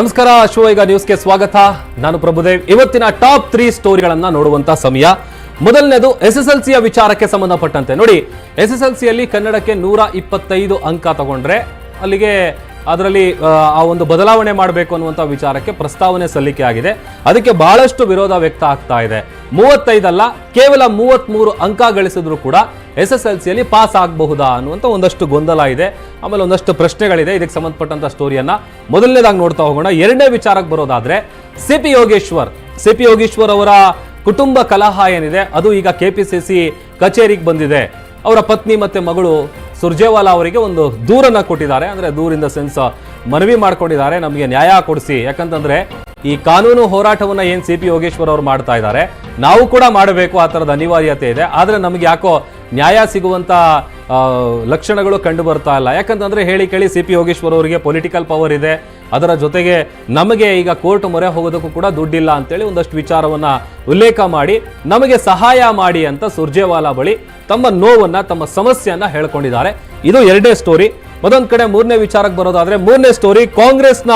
ನಮಸ್ಕಾರ ಈಗ ನ್ಯೂಸ್ಗೆ ಸ್ವಾಗತ. ನಾನು ಪ್ರಭುದೇವ್. ಇವತ್ತಿನ ಟಾಪ್ ತ್ರೀ ಸ್ಟೋರಿಗಳನ್ನ ನೋಡುವಂತ ಸಮಯ. ಮೊದಲನೇದು ಎಸ್ ಎಸ್ ಎಲ್ ಸಿಯ ವಿಚಾರಕ್ಕೆ ಸಂಬಂಧಪಟ್ಟಂತೆ. ನೋಡಿ ಎಸ್ ಎಸ್ ಎಲ್ ಸಿಯಲ್ಲಿ ಕನ್ನಡಕ್ಕೆ ನೂರ ಇಪ್ಪತ್ತೈದು ಅಂಕ ತಗೊಂಡ್ರೆ ಅಲ್ಲಿಗೆ ಅದರಲ್ಲಿ ಆ, ಒಂದು ಬದಲಾವಣೆ ಮಾಡಬೇಕು ಅನ್ನುವಂಥ ವಿಚಾರಕ್ಕೆ ಪ್ರಸ್ತಾವನೆ ಸಲ್ಲಿಕೆ ಆಗಿದೆ. ಅದಕ್ಕೆ ಬಹಳಷ್ಟು ವಿರೋಧ ವ್ಯಕ್ತ ಆಗ್ತಾ ಇದೆ. ಮೂವತ್ತೈದಲ್ಲ ಕೇವಲ ಮೂವತ್ತ್ಮೂರು ಅಂಕ ಗಳಿಸಿದ್ರು ಕೂಡ ಎಸ್ ಎಸ್ ಎಲ್ ಸಿಯಲ್ಲಿ ಪಾಸ್ ಆಗಬಹುದಾ ಅನ್ನುವಂಥ ಒಂದಷ್ಟು ಗೊಂದಲ ಇದೆ. ಆಮೇಲೆ ಒಂದಷ್ಟು ಪ್ರಶ್ನೆಗಳಿದೆ. ಇದಕ್ಕೆ ಸಂಬಂಧಪಟ್ಟಂತ ಸ್ಟೋರಿಯನ್ನ ಮೊದಲನೇದಾಗಿ ನೋಡ್ತಾ ಹೋಗೋಣ. ಎರಡನೇ ವಿಚಾರಕ್ಕೆ ಬರೋದಾದ್ರೆ C P Yogeshwar C P Yogeshwar ಅವರ ಕುಟುಂಬ ಕಲಹ ಏನಿದೆ ಅದು ಈಗ ಕೆ ಪಿ ಸಿ ಸಿ ಕಚೇರಿಗೆ ಬಂದಿದೆ. ಅವರ ಪತ್ನಿ ಮತ್ತೆ ಮಗಳು ಸುರ್ಜೇವಾಲಾ ಅವರಿಗೆ ಒಂದು ದೂರನ್ನ ಕೊಟ್ಟಿದ್ದಾರೆ. ಅಂದ್ರೆ ದೂರಿಂದ ಸೆನ್ಸ್ ಮನವಿ ಮಾಡ್ಕೊಂಡಿದ್ದಾರೆ. ನಮಗೆ ನ್ಯಾಯ ಕೊಡಿಸಿ. ಯಾಕಂತಂದ್ರೆ ಈ ಕಾನೂನು ಹೋರಾಟವನ್ನ ಏನು ಸಿ ಪಿ ಯೋಗೇಶ್ವರ್ ಅವರು ಮಾಡ್ತಾ ಇದ್ದಾರೆ ನಾವು ಕೂಡ ಮಾಡಬೇಕು ಆ ಥರದ ಅನಿವಾರ್ಯತೆ ಇದೆ. ಆದರೆ ನಮಗೆ ಯಾಕೋ ನ್ಯಾಯ ಸಿಗುವಂತ ಆ, ಲಕ್ಷಣಗಳು ಕಂಡು ಬರ್ತಾ ಇಲ್ಲ. ಯಾಕಂತಂದ್ರೆ ಹೇಳಿ ಕೇಳಿ ಸಿ ಪಿ ಯೋಗೇಶ್ವರ್ ಅವರಿಗೆ ಪೊಲಿಟಿಕಲ್ ಪವರ್ ಇದೆ. ಅದರ ಜೊತೆಗೆ ನಮಗೆ ಈಗ ಕೋರ್ಟ್ ಮೊರೆ ಹೋಗೋದಕ್ಕೂ ಕೂಡ ದುಡ್ಡಿಲ್ಲ ಅಂತೇಳಿ ಒಂದಷ್ಟು ವಿಚಾರವನ್ನ ಉಲ್ಲೇಖ ಮಾಡಿ, ನಮಗೆ ಸಹಾಯ ಮಾಡಿ ಅಂತ ಸುರ್ಜೇವಾಲಾ ಬಳಿ ತಮ್ಮ ನೋವನ್ನ, ತಮ್ಮ ಸಮಸ್ಯೆಯನ್ನ ಹೇಳ್ಕೊಂಡಿದ್ದಾರೆ. ಇದು ಎರಡನೇ ಸ್ಟೋರಿ ಮತ್ತೊಂದ್ ಕಡೆ ಮೂರನೇ ವಿಚಾರಕ್ಕೆ ಬರೋದಾದ್ರೆ, ಮೂರನೇ ಸ್ಟೋರಿ ಕಾಂಗ್ರೆಸ್ನ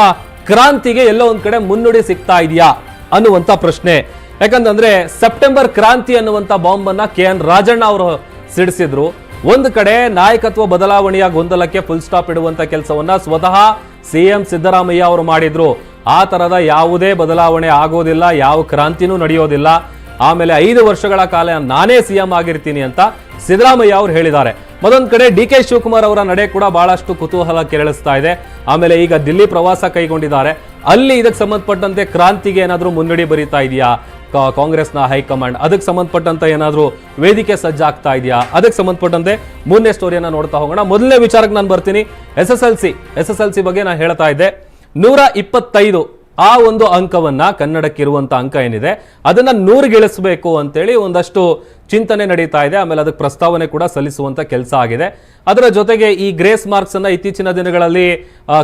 ಕ್ರಾಂತಿಗೆ ಎಲ್ಲೋ ಒಂದ್ ಕಡೆ ಮುನ್ನುಡಿ ಸಿಗ್ತಾ ಇದೆಯಾ ಅನ್ನುವಂತ ಪ್ರಶ್ನೆ. ಯಾಕಂತಂದ್ರೆ ಸೆಪ್ಟೆಂಬರ್ ಕ್ರಾಂತಿ ಅನ್ನುವಂತ ಬಾಂಬನ್ನ ಕೆ ಎನ್ ರಾಜಣ್ಣ ಅವರು ಸಿಡಿಸಿದ್ರು. ಒಂದು ಕಡೆ ನಾಯಕತ್ವ ಬದಲಾವಣೆಯ ಗೊಂದಲಕ್ಕೆ ಫುಲ್ ಸ್ಟಾಪ್ ಇಡುವಂತ ಕೆಲಸವನ್ನ ಸ್ವತಃ ಸಿಎಂ ಸಿದ್ದರಾಮಯ್ಯ ಅವರು ಮಾಡಿದ್ರು. ಆ ತರದ ಯಾವುದೇ ಬದಲಾವಣೆ ಆಗೋದಿಲ್ಲ, ಯಾವ ಕ್ರಾಂತಿನೂ ನಡೆಯೋದಿಲ್ಲ. ಆಮೇಲೆ ಐದು ವರ್ಷಗಳ ಕಾಲ ನಾನೇ ಸಿಎಂ ಆಗಿರ್ತೀನಿ ಅಂತ ಸಿದ್ದರಾಮಯ್ಯ ಅವರು ಹೇಳಿದ್ದಾರೆ. ಮತ್ತೊಂದು ಕಡೆ ಡಿ ಕೆ ಶಿವಕುಮಾರ್ ಅವರ ನಡೆ ಕೂಡ ಬಹಳಷ್ಟು ಕುತೂಹಲ ಕೆರಳಿಸ್ತಾ ಇದೆ. ಆಮೇಲೆ ಈಗ ದಿಲ್ಲಿ ಪ್ರವಾಸ ಕೈಗೊಂಡಿದ್ದಾರೆ. ಅಲ್ಲಿ ಇದಕ್ಕೆ ಸಂಬಂಧಪಟ್ಟಂತೆ ಕ್ರಾಂತಿಗೆ ಏನಾದರೂ ಮುನ್ನಡಿ ಬರೀತಾ ಇದೆಯಾ? ಕಾಂಗ್ರೆಸ್ನ ಹೈಕಮಾಂಡ್. ಅದಕ್ಕೆ ಸಂಬಂಧಪಟ್ಟಂತ ಏನಾದರೂ ವೇದಿಕೆ ಸಜ್ಜಾಗ್ತಾ ಇದೆಯಾ? ಅದಕ್ಕೆ ಸಂಬಂಧಪಟ್ಟಂತೆ ಮೂರನೇ ಸ್ಟೋರಿಯನ್ನು ನೋಡ್ತಾ ಹೋಗೋಣ. ಮೊದಲನೇ ವಿಚಾರಕ್ಕೆ ನಾನು ಬರ್ತೀನಿ. S S L C. S S L C ಬಗ್ಗೆ ನಾನು ಹೇಳ್ತಾ ಇದ್ದೆ. ನೂರ ಇಪ್ಪತ್ತೈದು ಆ ಒಂದು ಅಂಕವನ್ನ ಕನ್ನಡಕ್ಕೆ ಇರುವಂತ ಅಂಕ ಏನಿದೆ, ಅದನ್ನ ನೂರಿಗಿಳಿಸಬೇಕು ಅಂತೇಳಿ ಒಂದಷ್ಟು ಚಿಂತನೆ ನಡೀತಾ ಇದೆ. ಆಮೇಲೆ ಅದಕ್ಕೆ ಪ್ರಸ್ತಾವನೆ ಕೂಡ ಸಲ್ಲಿಸುವಂತ ಕೆಲಸ ಆಗಿದೆ. ಅದರ ಜೊತೆಗೆ ಈ ಗ್ರೇಸ್ ಮಾರ್ಕ್ಸ್ ಅನ್ನ ಇತ್ತೀಚಿನ ದಿನಗಳಲ್ಲಿ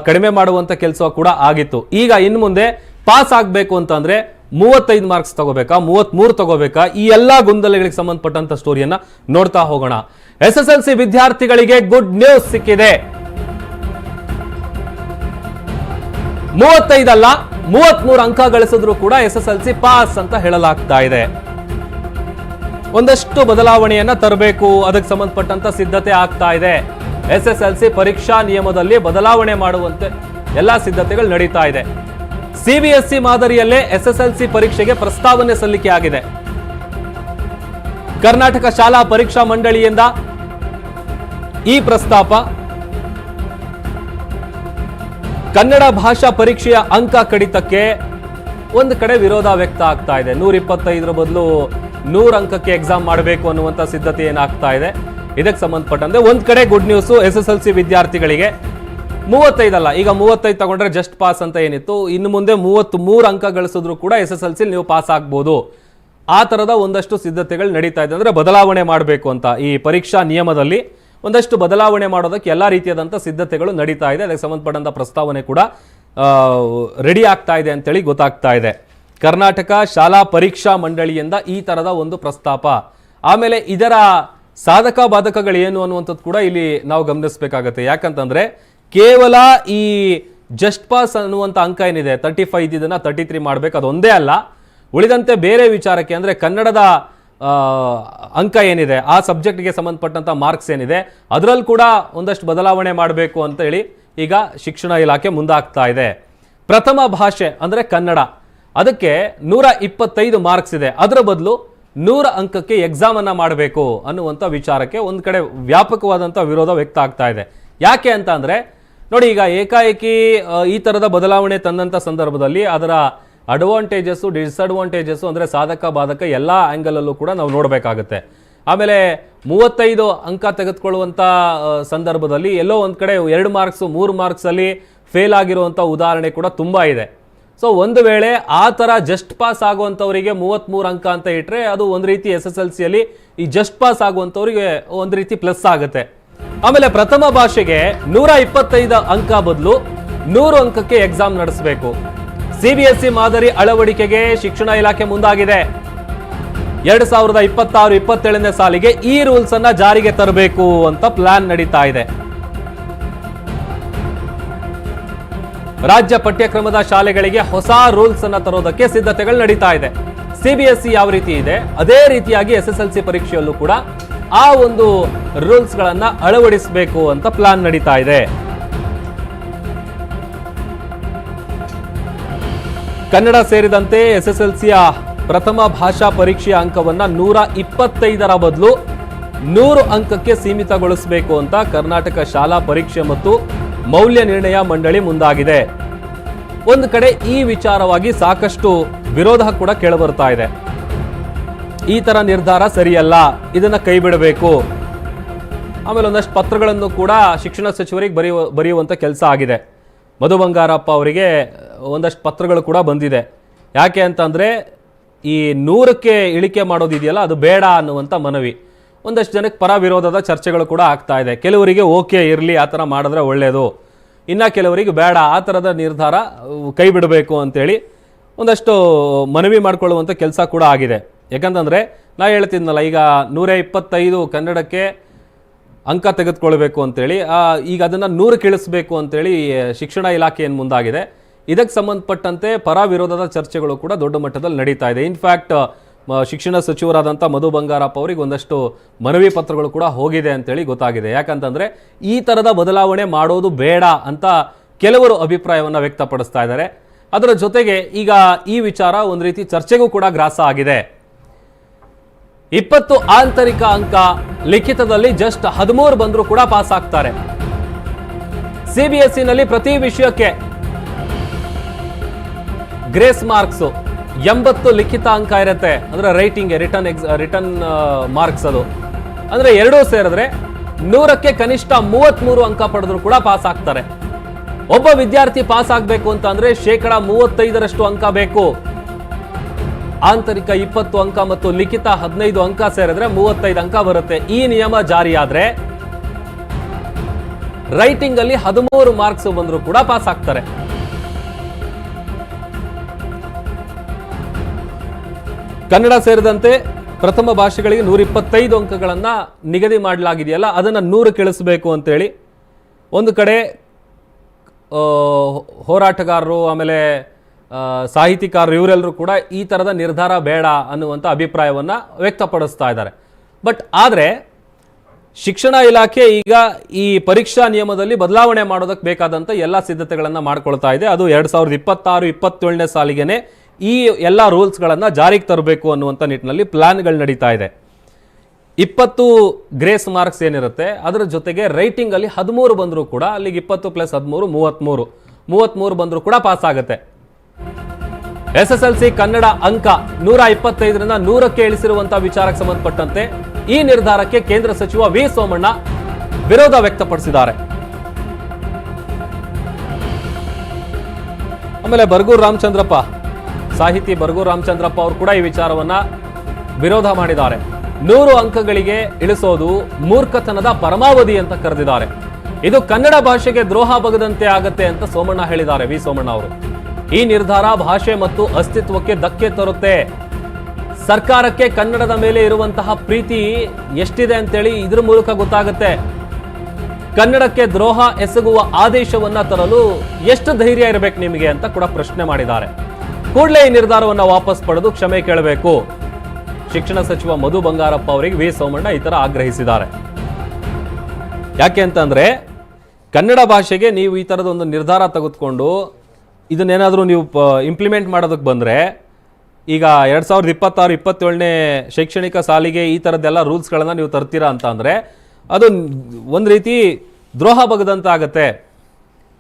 ಕಡಿಮೆ ಮಾಡುವಂತ ಕೆಲಸ ಕೂಡ ಆಗಿತ್ತು. ಈಗ ಇನ್ನು ಮುಂದೆ ಪಾಸ್ ಆಗಬೇಕು ಅಂತಂದ್ರೆ ಮೂವತ್ತೈದು ಮಾರ್ಕ್ಸ್ ತಗೋಬೇಕಾ, ಮೂವತ್ಮೂರು ತಗೋಬೇಕಾ, ಈ ಎಲ್ಲಾ ಗೊಂದಲಗಳಿಗೆ ಸಂಬಂಧಪಟ್ಟಂತ ಸ್ಟೋರಿಯನ್ನ ನೋಡ್ತಾ ಹೋಗೋಣ. ಎಸ್ ಎಸ್ ಎಲ್ ಸಿ ವಿದ್ಯಾರ್ಥಿಗಳಿಗೆ ಗುಡ್ ನ್ಯೂಸ್ ಸಿಕ್ಕಿದೆ. ಮೂವತ್ತೈದಲ್ಲ ಮೂವತ್ಮೂರು ಅಂಕ ಗಳಿಸಿದ್ರು ಕೂಡ S S L C pass ಅಂತ ಹೇಳಲಾಗ್ತಾ ಇದೆ. ಒಂದಷ್ಟು ಬದಲಾವಣೆಯನ್ನ ತರಬೇಕು, ಅದಕ್ಕೆ ಸಂಬಂಧಪಟ್ಟಂತ ಸಿದ್ಧತೆ ಆಗ್ತಾ ಇದೆ. ಎಸ್ ಎಸ್ ಎಲ್ ಸಿ ಪರೀಕ್ಷಾ ನಿಯಮದಲ್ಲಿ ಬದಲಾವಣೆ ಮಾಡುವಂತೆ ಎಲ್ಲಾ ಸಿದ್ಧತೆಗಳು ನಡೀತಾ ಇದೆ. ಸಿಬಿಎಸ್ಇ ಮಾದರಿಯಲ್ಲೇ ಎಸ್ ಎಸ್ ಎಲ್ ಸಿ ಪರೀಕ್ಷೆಗೆ ಪ್ರಸ್ತಾವನೆ ಸಲ್ಲಿಕೆ ಆಗಿದೆ. ಕರ್ನಾಟಕ ಶಾಲಾ ಪರೀಕ್ಷಾ ಮಂಡಳಿಯಿಂದ ಈ ಪ್ರಸ್ತಾಪ ಕನ್ನಡ ಭಾಷಾ ಪರೀಕ್ಷೆಯ ಅಂಕ ಕಡಿತಕ್ಕೆ ಒಂದು ಕಡೆ ವಿರೋಧ ವ್ಯಕ್ತ ಆಗ್ತಾ ಇದೆ. ನೂರ ಇಪ್ಪತ್ತೈದರ ಬದಲು ನೂರ ಅಂಕಕ್ಕೆ ಎಕ್ಸಾಮ್ ಮಾಡಬೇಕು ಅನ್ನುವಂಥ ಸಿದ್ಧತೆ ಏನಾಗ್ತಾ ಇದೆ. ಇದಕ್ಕೆ ಸಂಬಂಧಪಟ್ಟಂತೆ ಒಂದು ಕಡೆ good news S S L C ವಿದ್ಯಾರ್ಥಿಗಳಿಗೆ ಮೂವತ್ತೈದಲ್ಲ ಈಗ ಮೂವತ್ತೈದು ತಗೊಂಡ್ರೆ ಜಸ್ಟ್ ಪಾಸ್ ಅಂತ ಏನಿತ್ತು. ಇನ್ನು ಮುಂದೆ ಮೂವತ್ತ್ ಮೂರು ಅಂಕ ಗಳಿಸಿದ್ರು ಕೂಡ ಎಸ್ ಎಸ್ ಎಲ್ ಸಿ ನೀವು ಪಾಸ್ ಆಗ್ಬೋದು. ಆ ತರದ ಒಂದಷ್ಟು ಸಿದ್ಧತೆಗಳು ನಡೀತಾ ಇದೆ ಅಂದ್ರೆ ಬದಲಾವಣೆ ಮಾಡಬೇಕು ಅಂತ ಈ ಪರೀಕ್ಷಾ ನಿಯಮದಲ್ಲಿ. ಒಂದಷ್ಟು ಬದಲಾವಣೆ ಮಾಡೋದಕ್ಕೆ ಎಲ್ಲ ರೀತಿಯಾದಂಥ ಸಿದ್ಧತೆಗಳು ನಡೀತಾ ಇದೆ. ಅದಕ್ಕೆ ಸಂಬಂಧಪಟ್ಟಂಥ ಪ್ರಸ್ತಾವನೆ ಕೂಡ ರೆಡಿ ಆಗ್ತಾ ಇದೆ ಅಂತೇಳಿ ಗೊತ್ತಾಗ್ತಾ ಇದೆ. ಕರ್ನಾಟಕ ಶಾಲಾ ಪರೀಕ್ಷಾ ಮಂಡಳಿಯಿಂದ ಈ ಥರದ ಒಂದು ಪ್ರಸ್ತಾಪ. ಆಮೇಲೆ ಇದರ ಸಾಧಕ ಬಾಧಕಗಳು ಏನು ಅನ್ನುವಂಥದ್ದು ಕೂಡ ಇಲ್ಲಿ ನಾವು ಗಮನಿಸಬೇಕಾಗತ್ತೆ. ಯಾಕಂತಂದರೆ, ಕೇವಲ ಈ ಜಸ್ಟ್ ಪಾಸ್ ಅನ್ನುವಂಥ ಅಂಕ ಏನಿದೆ ತರ್ಟಿ ಫೈವ್ ಇದನ್ನು ತರ್ಟಿ ತ್ರೀ ಮಾಡ್ಬೇಕು, ಅದೊಂದೇ ಅಲ್ಲ. ಉಳಿದಂತೆ ಬೇರೆ ವಿಚಾರಕ್ಕೆ ಅಂದರೆ ಕನ್ನಡದ ಅಂಕ ಏನಿದೆ, ಆ ಸಬ್ಜೆಕ್ಟ್ಗೆ ಸಂಬಂಧಪಟ್ಟಂಥ ಮಾರ್ಕ್ಸ್ ಏನಿದೆ ಅದರಲ್ಲಿ ಕೂಡ ಒಂದಷ್ಟು ಬದಲಾವಣೆ ಮಾಡಬೇಕು ಅಂತ ಹೇಳಿ ಈಗ ಶಿಕ್ಷಣ ಇಲಾಖೆ ಮುಂದಾಗ್ತಾ ಇದೆ. ಪ್ರಥಮ ಭಾಷೆ ಅಂದರೆ ಕನ್ನಡ. ಅದಕ್ಕೆ ನೂರ ಇಪ್ಪತ್ತೈದು ಮಾರ್ಕ್ಸ್ ಇದೆ. ಅದರ ಬದಲು ನೂರ ಅಂಕಕ್ಕೆ ಎಕ್ಸಾಮ್ ಅನ್ನ ಮಾಡಬೇಕು ಅನ್ನುವಂಥ ವಿಚಾರಕ್ಕೆ ಒಂದು ಕಡೆ ವ್ಯಾಪಕವಾದಂಥ ವಿರೋಧ ವ್ಯಕ್ತ ಆಗ್ತಾ ಇದೆ. ಯಾಕೆ ಅಂತ ಅಂದರೆ, ನೋಡಿ ಈಗ ಏಕಾಏಕಿ ಈ ಥರದ ಬದಲಾವಣೆ ತಂದಂಥ ಸಂದರ್ಭದಲ್ಲಿ ಅದರ ಅಡ್ವಾಂಟೇಜಸ್ ಡಿಸ್ಅಡ್ವಾಂಟೇಜಸ್ಸು ಅಂದರೆ ಸಾಧಕ, ಬಾಧಕ ಎಲ್ಲ ಆ್ಯಂಗಲಲ್ಲೂ ಕೂಡ ನಾವು ನೋಡಬೇಕಾಗುತ್ತೆ. ಆಮೇಲೆ ಮೂವತ್ತೈದು ಅಂಕ ತೆಗೆದುಕೊಳ್ಳುವಂಥ ಸಂದರ್ಭದಲ್ಲಿ ಎಲ್ಲೋ ಒಂದು ಕಡೆ ಎರಡು ಮಾರ್ಕ್ಸು ಮೂರು ಮಾರ್ಕ್ಸಲ್ಲಿ ಫೇಲ್ ಆಗಿರುವಂಥ ಉದಾಹರಣೆ ಕೂಡ ತುಂಬ ಇದೆ. ಸೊ ಒಂದು ವೇಳೆ ಆ ಥರ ಜಸ್ಟ್ ಪಾಸ್ ಆಗುವಂಥವರಿಗೆ ಮೂವತ್ತ್ಮೂರು ಅಂಕ ಅಂತ ಇಟ್ಟರೆ ಅದು ಒಂದು ರೀತಿ ಎಸ್ ಎಸ್ ಎಲ್ ಸಿಯಲ್ಲಿ ಈ ಜಸ್ಟ್ ಪಾಸ್ ಆಗುವಂಥವ್ರಿಗೆ ಒಂದು ರೀತಿ ಪ್ಲಸ್ ಆಗುತ್ತೆ. ಆಮೇಲೆ ಪ್ರಥಮ ಭಾಷೆಗೆ ನೂರ ಇಪ್ಪತ್ತೈದು ಅಂಕ ಬದಲು ನೂರು ಅಂಕಕ್ಕೆ ಎಕ್ಸಾಮ್ ನಡೆಸಬೇಕು. ಸಿಬಿಎಸ್ಇ ಮಾದರಿ ಅಳವಡಿಕೆಗೆ ಶಿಕ್ಷಣ ಇಲಾಖೆ ಮುಂದಾಗಿದೆ. ಎರಡ್ ಸಾವಿರದ ಇಪ್ಪತ್ತಾರು ಇಪ್ಪತ್ತೇಳನೇ ಸಾಲಿಗೆ ಈ ರೂಲ್ಸ್ ಅನ್ನ ಜಾರಿಗೆ ತರಬೇಕು ಅಂತ ಪ್ಲಾನ್ ನಡೀತಾ ಇದೆ. ರಾಜ್ಯ ಪಠ್ಯಕ್ರಮದ ಶಾಲೆಗಳಿಗೆ ಹೊಸ ರೂಲ್ಸ್ ಅನ್ನ ತರೋದಕ್ಕೆ ಸಿದ್ಧತೆಗಳು ನಡೀತಾ ಇದೆ. ಸಿಬಿಎಸ್ಇ ಯಾವ ರೀತಿ ಇದೆ? ಅದೇ ರೀತಿಯಾಗಿ ಎಸ್ ಎಸ್ ಎಲ್ ಸಿ ಪರೀಕ್ಷೆಯಲ್ಲೂ ಕೂಡ ಆ ಒಂದು ರೂಲ್ಸ್ ಗಳನ್ನ ಅಳವಡಿಸಬೇಕು ಅಂತ ಪ್ಲಾನ್ ನಡೀತಾ ಇದೆ. ಕನ್ನಡ ಸೇರಿದಂತೆ ಎಸ್ ಎಸ್ ಎಲ್ ಸಿಯ ಪ್ರಥಮ ಭಾಷಾ ಪರೀಕ್ಷೆಯ ಅಂಕವನ್ನು ನೂರ ಇಪ್ಪತ್ತೈದರ ಬದಲು ನೂರು ಅಂಕಕ್ಕೆ ಸೀಮಿತಗೊಳಿಸಬೇಕು ಅಂತ ಕರ್ನಾಟಕ ಶಾಲಾ ಪರೀಕ್ಷೆ ಮತ್ತು ಮೌಲ್ಯ ನಿರ್ಣಯ ಮಂಡಳಿ ಮುಂದಾಗಿದೆ. ಒಂದು ಕಡೆ ಈ ವಿಚಾರವಾಗಿ ಸಾಕಷ್ಟು ವಿರೋಧ ಕೂಡ ಕೇಳಬರ್ತಾ ಇದೆ. ಈ ತರ ನಿರ್ಧಾರ ಸರಿಯಲ್ಲ, ಇದನ್ನ ಕೈ ಬಿಡಬೇಕು ಆಮೇಲೆ ಒಂದಷ್ಟು ಪತ್ರಗಳನ್ನು ಕೂಡ ಶಿಕ್ಷಣ ಸಚಿವರಿಗೆ ಬರೆಯುವ ಬರೆಯುವಂಥ ಕೆಲಸ ಆಗಿದೆ. ಮಧು ಬಂಗಾರಪ್ಪ ಅವರಿಗೆ ಒಂದಷ್ಟು ಪತ್ರಗಳು ಕೂಡ ಬಂದಿದೆ. ಯಾಕೆ ಅಂತಂದರೆ ಈ ನೂರಕ್ಕೆ ಇಳಿಕೆ ಮಾಡೋದಿದೆಯಲ್ಲ, ಅದು ಬೇಡ ಅನ್ನುವಂಥ ಮನವಿ. ಒಂದಷ್ಟು ಜನಕ್ಕೆ ಪರ ವಿರೋಧದ ಚರ್ಚೆಗಳು ಕೂಡ ಆಗ್ತಾ ಇದೆ. ಕೆಲವರಿಗೆ ಓಕೆ ಇರಲಿ, ಆ ಥರ ಮಾಡಿದ್ರೆ ಒಳ್ಳೆಯದು ಇನ್ನು ಕೆಲವರಿಗೆ ಬೇಡ, ಆ ಥರದ ನಿರ್ಧಾರ ಕೈ ಬಿಡಬೇಕು ಅಂತೇಳಿ ಒಂದಷ್ಟು ಮನವಿ ಮಾಡಿಕೊಳ್ಳುವಂಥ ಕೆಲಸ ಕೂಡ ಆಗಿದೆ. ಯಾಕಂತಂದರೆ, ನಾ ಹೇಳ್ತಿದ್ನಲ್ಲ, ಈಗ ನೂರ ಇಪ್ಪತ್ತೈದು ಕನ್ನಡಕ್ಕೆ ಅಂಕ ತೆಗೆದುಕೊಳ್ಬೇಕು ಅಂಥೇಳಿ ಈಗ ಅದನ್ನು ನೂರು ಇಳಿಸ್ಬೇಕು ಅಂಥೇಳಿ ಶಿಕ್ಷಣ ಇಲಾಖೆ ಮುಂದಾಗಿದೆ ಇದಕ್ಕೆ ಸಂಬಂಧಪಟ್ಟಂತೆ ಪರ ವಿರೋಧದ ಚರ್ಚೆಗಳು ಕೂಡ ದೊಡ್ಡ ಮಟ್ಟದಲ್ಲಿ ನಡೀತಾ ಇದೆ. ಇನ್ಫ್ಯಾಕ್ಟ್ ಶಿಕ್ಷಣ ಸಚಿವರಾದಂಥ ಮಧು ಬಂಗಾರಪ್ಪ ಅವರಿಗೆ ಒಂದಷ್ಟು ಮನವಿ ಪತ್ರಗಳು ಕೂಡ ಹೋಗಿದೆ ಅಂತೇಳಿ ಗೊತ್ತಾಗಿದೆ. ಯಾಕಂತಂದರೆ ಈ ಥರದ ಬದಲಾವಣೆ ಮಾಡೋದು ಬೇಡ ಅಂತ ಕೆಲವರು ಅಭಿಪ್ರಾಯವನ್ನು ವ್ಯಕ್ತಪಡಿಸ್ತಾ ಇದ್ದಾರೆ. ಅದರ ಜೊತೆಗೆ ಈಗ ಈ ವಿಚಾರ ಒಂದು ರೀತಿ ಚರ್ಚೆಗೂ ಕೂಡ ಗ್ರಾಸ ಆಗಿದೆ. ಇಪ್ಪತ್ತು ಆಂತರಿಕ ಅಂಕ ಲಿಖಿತದಲ್ಲಿ ಜಸ್ಟ್ ಹದಿಮೂರು ಬಂದರೂ ಕೂಡ ಪಾಸ್ ಆಗ್ತಾರೆ. ಸಿಬಿಎಸ್ಇನಲ್ಲಿ ಪ್ರತಿ ವಿಷಯಕ್ಕೆ ಗ್ರೇಸ್ ಮಾರ್ಕ್ಸು. ಎಂಬತ್ತು ಲಿಖಿತ ಅಂಕ ಇರುತ್ತೆ. ಅಂದರೆ writing, written exam, written marks ಅದು. ಅಂದರೆ ಎರಡೂ ಸೇರಿದ್ರೆ ನೂರಕ್ಕೆ ಕನಿಷ್ಠ ಮೂವತ್ತ್ಮೂರು ಅಂಕ ಪಡೆದ್ರು ಕೂಡ ಪಾಸ್ ಆಗ್ತಾರೆ. ಒಬ್ಬ ವಿದ್ಯಾರ್ಥಿ ಪಾಸ್ ಆಗಬೇಕು ಅಂತ ಅಂದರೆ ಶೇಕಡ ಮೂವತ್ತೈದರಷ್ಟು ಅಂಕ ಬೇಕು. ಆಂತರಿಕ ಇಪ್ಪತ್ತು ಅಂಕ ಮತ್ತು ಲಿಖಿತ ಹದಿನೈದು ಅಂಕ ಸೇರಿದ್ರೆ ಮೂವತ್ತೈದು ಅಂಕ ಬರುತ್ತೆ. ಈ ನಿಯಮ ಜಾರಿಯಾದರೆ ರೈಟಿಂಗ್ ಅಲ್ಲಿ ಹದಿಮೂರು ಮಾರ್ಕ್ಸ್ ಬಂದರೂ ಕೂಡ ಪಾಸ್ ಆಗ್ತಾರೆ. ಕನ್ನಡ ಸೇರಿದಂತೆ ಪ್ರಥಮ ಭಾಷೆಗಳಿಗೆ ನೂರ ಇಪ್ಪತ್ತೈದು ಅಂಕಗಳನ್ನ ನಿಗದಿ ಮಾಡಲಾಗಿದೆಯಲ್ಲ, ಅದನ್ನ ನೂರು ಕೆಳಿಸಬೇಕು ಅಂತೇಳಿ. ಒಂದು ಕಡೆ ಹೋರಾಟಗಾರರು, ಆಮೇಲೆ ಸಾಹಿತಿಕಾರರು ಇವರೆಲ್ಲರೂ ಕೂಡ ಈ ಥರದ ನಿರ್ಧಾರ ಬೇಡ ಅನ್ನುವಂಥ ಅಭಿಪ್ರಾಯವನ್ನು ವ್ಯಕ್ತಪಡಿಸ್ತಾ ಇದ್ದಾರೆ. ಬಟ್ ಆದರೆ, ಶಿಕ್ಷಣ ಇಲಾಖೆ ಈಗ ಈ ಪರೀಕ್ಷಾ ನಿಯಮದಲ್ಲಿ ಬದಲಾವಣೆ ಮಾಡೋದಕ್ಕೆ ಬೇಕಾದಂಥ ಎಲ್ಲ ಸಿದ್ಧತೆಗಳನ್ನು ಮಾಡ್ಕೊಳ್ತಾ ಇದೆ. ಅದು ಎರಡು ಸಾವಿರದ ಇಪ್ಪತ್ತಾರು, ಇಪ್ಪತ್ತೇಳನೇ ಸಾಲಿಗೆನೆ ಈ ಎಲ್ಲ ರೂಲ್ಸ್ಗಳನ್ನು ಜಾರಿಗೆ ತರಬೇಕು ಅನ್ನುವಂಥ ನಿಟ್ಟಿನಲ್ಲಿ ಪ್ಲ್ಯಾನ್ಗಳು ನಡೀತಾ ಇದೆ. ಇಪ್ಪತ್ತು ಗ್ರೇಸ್ ಮಾರ್ಕ್ಸ್ ಏನಿರುತ್ತೆ, ಅದರ ಜೊತೆಗೆ ರೈಟಿಂಗಲ್ಲಿ ಹದಿಮೂರು ಬಂದರೂ ಕೂಡ ಅಲ್ಲಿಗೆ ಇಪ್ಪತ್ತು ಪ್ಲಸ್ ಹದಿಮೂರು ಮೂವತ್ತ್ಮೂರು ಮೂವತ್ತ್ಮೂರು ಬಂದರೂ ಕೂಡ ಪಾಸ್ ಆಗುತ್ತೆ. S S L C Kannada ಅಂಕ ನೂರ ಇಪ್ಪತ್ತೈದರಿಂದ ನೂರಕ್ಕೆ ಇಳಿಸಿರುವಂತಹ ವಿಚಾರಕ್ಕೆ ಸಂಬಂಧಪಟ್ಟಂತೆ ಈ ನಿರ್ಧಾರಕ್ಕೆ ಕೇಂದ್ರ ಸಚಿವ ವಿ ಸೋಮಣ್ಣ ವಿರೋಧ ವ್ಯಕ್ತಪಡಿಸಿದ್ದಾರೆ. ಆಮೇಲೆ ಬರ್ಗೂರ್ ರಾಮಚಂದ್ರಪ್ಪ ಸಾಹಿತಿ ಬರಗು ರಾಮಚಂದ್ರಪ್ಪ ಅವರು ಕೂಡ ಈ ವಿಚಾರವನ್ನ ವಿರೋಧ ಮಾಡಿದ್ದಾರೆ. ನೂರು ಅಂಕಗಳಿಗೆ ಇಳಿಸೋದು ಮೂರ್ಖತನದ ಪರಮಾವಧಿ ಅಂತ ಕರೆದಿದ್ದಾರೆ. ಇದು ಕನ್ನಡ ಭಾಷೆಗೆ ದ್ರೋಹ ಬಗದಂತೆ ಆಗತ್ತೆ ಅಂತ ಸೋಮಣ್ಣ ಹೇಳಿದ್ದಾರೆ ವಿ ಸೋಮಣ್ಣ ಅವರು. ಈ ನಿರ್ಧಾರ ಭಾಷೆ ಮತ್ತು ಅಸ್ತಿತ್ವಕ್ಕೆ ಧಕ್ಕೆ ತರುತ್ತೆ. ಸರ್ಕಾರಕ್ಕೆ ಕನ್ನಡದ ಮೇಲೆ ಇರುವಂತಹ ಪ್ರೀತಿ ಎಷ್ಟಿದೆ ಅಂತೇಳಿ ಇದ್ರ ಮೂಲಕ ಗೊತ್ತಾಗುತ್ತೆ. ಕನ್ನಡಕ್ಕೆ ದ್ರೋಹ ಎಸಗುವ ಆದೇಶವನ್ನ ತರಲು ಎಷ್ಟು ಧೈರ್ಯ ಇರಬೇಕು ನಿಮಗೆ ಅಂತ ಕೂಡ ಪ್ರಶ್ನೆ ಮಾಡಿದ್ದಾರೆ. ಕೂಡಲೇ ಈ ನಿರ್ಧಾರವನ್ನು ವಾಪಸ್ ಪಡೆದು ಕ್ಷಮೆ ಕೇಳಬೇಕು. ಶಿಕ್ಷಣ ಸಚಿವ ಮಧು ಬಂಗಾರಪ್ಪ ಅವರಿಗೆ ವಿ ಸೋಮಣ್ಣ ಈ ಥರ ಆಗ್ರಹಿಸಿದ್ದಾರೆ. ಯಾಕೆ ಅಂತಂದ್ರೆ ಕನ್ನಡ ಭಾಷೆಗೆ ನೀವು ಈ ತರದ ಒಂದು ನಿರ್ಧಾರ ತೆಗೆದುಕೊಂಡು ಇದನ್ನೇನಾದರೂ ನೀವು ಇಂಪ್ಲಿಮೆಂಟ್ ಮಾಡೋದಕ್ಕೆ ಬಂದ್ರೆ ಈಗ ಎರಡ್ ಸಾವಿರದ ಇಪ್ಪತ್ತಾರು, ಇಪ್ಪತ್ತೇಳನೇ ಶೈಕ್ಷಣಿಕ ಸಾಲಿಗೆ ಈ ಥರದ್ದೆಲ್ಲ ರೂಲ್ಸ್ಗಳನ್ನ ನೀವು ತರ್ತೀರಾ ಅಂತ ಅಂದ್ರೆ ಅದು ಒಂದು ರೀತಿ ದ್ರೋಹ ಬಗದಂತಾಗತ್ತೆ.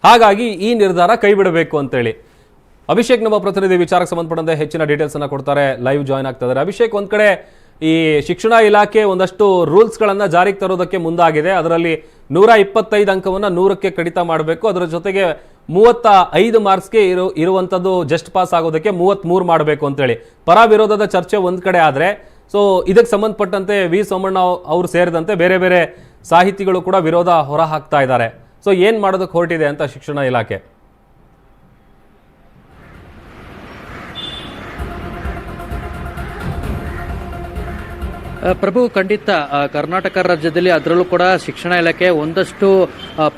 ಹಾಗಾಗಿ ಈ ನಿರ್ಧಾರ ಕೈ ಬಿಡಬೇಕು ಅಂತೇಳಿ. ಅಭಿಷೇಕ್ ನಮ್ಮ ಪ್ರತಿನಿಧಿ ವಿಚಾರಕ್ಕೆ ಸಂಬಂಧಪಟ್ಟಂತೆ ಹೆಚ್ಚಿನ ಡೀಟೇಲ್ಸ್ ಅನ್ನ ಕೊಡ್ತಾರೆ. ಲೈವ್ ಜಾಯ್ನ್ ಆಗ್ತಾ ಇದ್ದಾರೆ. ಅಭಿಷೇಕ್, ಒಂದ್ ಕಡೆ ಈ ಶಿಕ್ಷಣ ಇಲಾಖೆ ಒಂದಷ್ಟು ರೂಲ್ಸ್ಗಳನ್ನ ಜಾರಿಗೆ ತರೋದಕ್ಕೆ ಮುಂದಾಗಿದೆ. ಅದರಲ್ಲಿ ನೂರ ಇಪ್ಪತ್ತೈದು ಅಂಕವನ್ನ ನೂರಕ್ಕೆ ಕಡಿತ ಮಾಡಬೇಕು. ಅದರ ಜೊತೆಗೆ ಮೂವತ್ತ ಐದು ಮಾರ್ಕ್ಸ್ಗೆ ಇರು ಇರುವಂಥದ್ದು ಜಸ್ಟ್ ಪಾಸ್ ಆಗೋದಕ್ಕೆ ಮೂವತ್ತ್ಮೂರು ಮಾಡಬೇಕು ಅಂತೇಳಿ. ಪರ ವಿರೋಧದ ಚರ್ಚೆ ಒಂದು ಕಡೆ ಆದರೆ ಸೊ ಇದಕ್ಕೆ ಸಂಬಂಧಪಟ್ಟಂತೆ ವಿ ಸೋಮಣ್ಣ ಅವರು ಸೇರಿದಂತೆ ಬೇರೆ ಬೇರೆ ಸಾಹಿತಿಗಳು ಕೂಡ ವಿರೋಧ ಹೊರ ಹಾಕ್ತಾ ಇದ್ದಾರೆ. ಸೊ ಏನು ಮಾಡೋದಕ್ಕೆ ಹೊರಟಿದೆ ಅಂತ ಶಿಕ್ಷಣ ಇಲಾಖೆ? ಪ್ರಭು, ಖಂಡಿತ ಕರ್ನಾಟಕ ರಾಜ್ಯದಲ್ಲಿ ಅದರಲ್ಲೂ ಕೂಡ ಶಿಕ್ಷಣ ಇಲಾಖೆ ಒಂದಷ್ಟು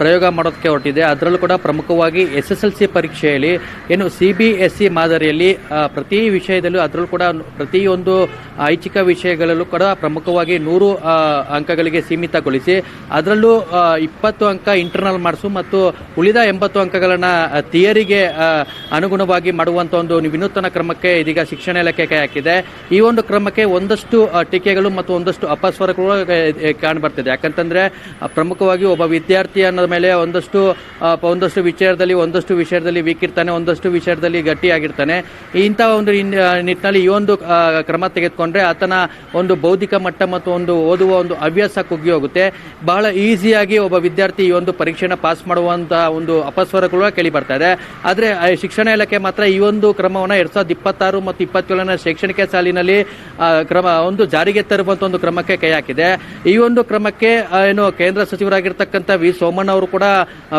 ಪ್ರಯೋಗ ಮಾಡೋದಕ್ಕೆ ಹೊರಟಿದೆ. ಅದರಲ್ಲೂ ಕೂಡ ಪ್ರಮುಖವಾಗಿ ಎಸ್ ಎಸ್ ಎಲ್ ಸಿ ಪರೀಕ್ಷೆಯಲ್ಲಿ, ಏನು ಸಿ ಬಿ ಎಸ್ ಸಿ ಮಾದರಿಯಲ್ಲಿ ಪ್ರತಿ ವಿಷಯದಲ್ಲೂ ಅದರಲ್ಲೂ ಕೂಡ ಪ್ರತಿಯೊಂದು ಐಚ್ಛಿಕ ವಿಷಯಗಳಲ್ಲೂ ಕೂಡ ಪ್ರಮುಖವಾಗಿ ನೂರು ಅಂಕಗಳಿಗೆ ಸೀಮಿತಗೊಳಿಸಿ, ಅದರಲ್ಲೂ ಇಪ್ಪತ್ತು ಅಂಕ ಇಂಟರ್ನಲ್ ಮಾಡಿಸು ಮತ್ತು ಉಳಿದ ಎಂಬತ್ತು ಅಂಕಗಳನ್ನು ಥಿಯರಿಗೆ ಅನುಗುಣವಾಗಿ ಮಾಡುವಂಥ ಒಂದು ವಿನೂತನ ಕ್ರಮಕ್ಕೆ ಇದೀಗ ಶಿಕ್ಷಣ ಇಲಾಖೆ ಕೈ ಹಾಕಿದೆ. ಈ ಒಂದು ಕ್ರಮಕ್ಕೆ ಒಂದಷ್ಟು ಟೀಕೆಗಳು ಮತ್ತು ಒಂದಷ್ಟು ಅಪಸ್ವರಗಳು ಕಾಣಬರ್ತಿದೆ ಯಾಕಂತಂದ್ರೆ ಪ್ರಮುಖವಾಗಿ ಒಬ್ಬ ವಿದ್ಯಾರ್ಥಿ ಅನ್ನೋದ ಮೇಲೆ ಒಂದಷ್ಟು ಒಂದಷ್ಟು ವಿಚಾರದಲ್ಲಿ, ಒಂದಷ್ಟು ವಿಷಯದಲ್ಲಿ ವೀಕ್ ಇರ್ತಾನೆ ಒಂದಷ್ಟು ವಿಷಯದಲ್ಲಿ ಗಟ್ಟಿಯಾಗಿರ್ತಾನೆ. ಇಂಥ ಒಂದು ನಿಟ್ಟಿನಲ್ಲಿ ಈ ಒಂದು ಕ್ರಮ ತೆಗೆದುಕೊಂಡ್ರೆ ಆತನ ಒಂದು ಬೌದ್ಧಿಕ ಮಟ್ಟ ಮತ್ತು ಒಂದು ಓದುವ ಒಂದು ಹವ್ಯಾಸ ಕುಗ್ಗಿ ಹೋಗುತ್ತೆ. ಬಹಳ ಈಸಿಯಾಗಿ ಒಬ್ಬ ವಿದ್ಯಾರ್ಥಿ ಈ ಒಂದು ಪರೀಕ್ಷೆನ ಪಾಸ್ ಮಾಡುವಂತಹ ಒಂದು ಅಪಸ್ವರಗಳು ಕೇಳಿ ಬರ್ತಾ ಇದೆ. ಆದರೆ ಶಿಕ್ಷಣ ಇಲಾಖೆ ಮಾತ್ರ ಈ ಒಂದು ಕ್ರಮವನ್ನು ಎರಡ್ ಸಾವಿರದ ಇಪ್ಪತ್ತಾರು ಮತ್ತು ಇಪ್ಪತ್ತೇಳನೇ ಶೈಕ್ಷಣಿಕ ಸಾಲಿನಲ್ಲಿ ಕ್ರಮ, ಒಂದು ಜಾರಿಗೆ ತರುವಂತ ಒಂದು ಕ್ರಮಕ್ಕೆ ಕೈ ಹಾಕಿದೆ. ಈ ಒಂದು ಕ್ರಮಕ್ಕೆ ಏನು ಕೇಂದ್ರ ಸಚಿವರಾಗಿರ್ತಕ್ಕಂಥ ವಿ ಸೋಮಣ್ಣ ಅವರು ಕೂಡ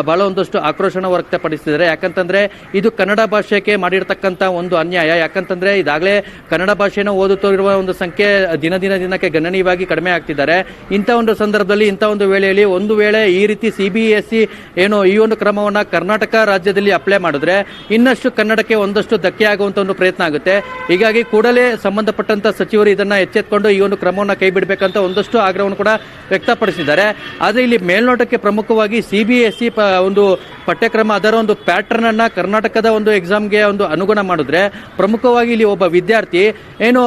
ಬಹಳ ಒಂದಷ್ಟು ಆಕ್ರೋಶನ ವ್ಯಕ್ತಪಡಿಸಿದ್ದಾರೆ. ಯಾಕಂತಂದ್ರೆ ಇದು ಕನ್ನಡ ಭಾಷೆಗೆ ಮಾಡಿರ್ತಕ್ಕಂಥ ಒಂದು ಅನ್ಯಾಯ. ಯಾಕಂತಂದ್ರೆ ಈಗಾಗಲೇ ಕನ್ನಡ ಭಾಷೆನ ಓದುತ್ತಿರುವ ಒಂದು ಸಂಖ್ಯೆ ದಿನ ದಿನ ದಿನಕ್ಕೆ ಗಣನೀಯವಾಗಿ ಕಡಿಮೆ ಆಗ್ತಿದ್ದಾರೆ. ಇಂಥ ಒಂದು ಸಂದರ್ಭದಲ್ಲಿ, ಇಂಥ ಒಂದು ವೇಳೆಯಲ್ಲಿ ಒಂದು ವೇಳೆ ಈ ರೀತಿ ಸಿಬಿಎಸ್ಇ ಸಿ ಏನು ಈ ಒಂದು ಕ್ರಮವನ್ನ ಕರ್ನಾಟಕ ರಾಜ್ಯದಲ್ಲಿ ಅಪ್ಲೈ ಮಾಡಿದ್ರೆ ಇನ್ನಷ್ಟು ಕನ್ನಡಕ್ಕೆ ಒಂದಷ್ಟು ಧಕ್ಕೆ ಆಗುವಂತ ಒಂದು ಪ್ರಯತ್ನ ಆಗುತ್ತೆ. ಹೀಗಾಗಿ ಕೂಡಲೇ ಸಂಬಂಧಪಟ್ಟಂತ ಸಚಿವರು ಇದನ್ನ ಎಚ್ಚೆತ್ಕೊಂಡು ಈ ಒಂದು ಕ್ರಮವನ್ನು ಕೈ ಬಿಡಬೇಕಂತ ಒಂದಷ್ಟು ಆಗ್ರಹವನ್ನು ಕೂಡ ವ್ಯಕ್ತಪಡಿಸಿದ್ದಾರೆ. ಆದರೆ ಇಲ್ಲಿ ಮೇಲ್ನೋಟಕ್ಕೆ ಪ್ರಮುಖವಾಗಿ ಸಿ ಬಿ ಎಸ್ ಸಿ ಒಂದು ಪಠ್ಯಕ್ರಮ, ಅದರ ಒಂದು ಪ್ಯಾಟರ್ನ್ ಅನ್ನ ಕರ್ನಾಟಕದ ಒಂದು ಎಕ್ಸಾಮ್ಗೆ ಒಂದು ಅನುಗುಣ ಮಾಡಿದ್ರೆ ಪ್ರಮುಖವಾಗಿ ಇಲ್ಲಿ ಒಬ್ಬ ವಿದ್ಯಾರ್ಥಿ ಏನು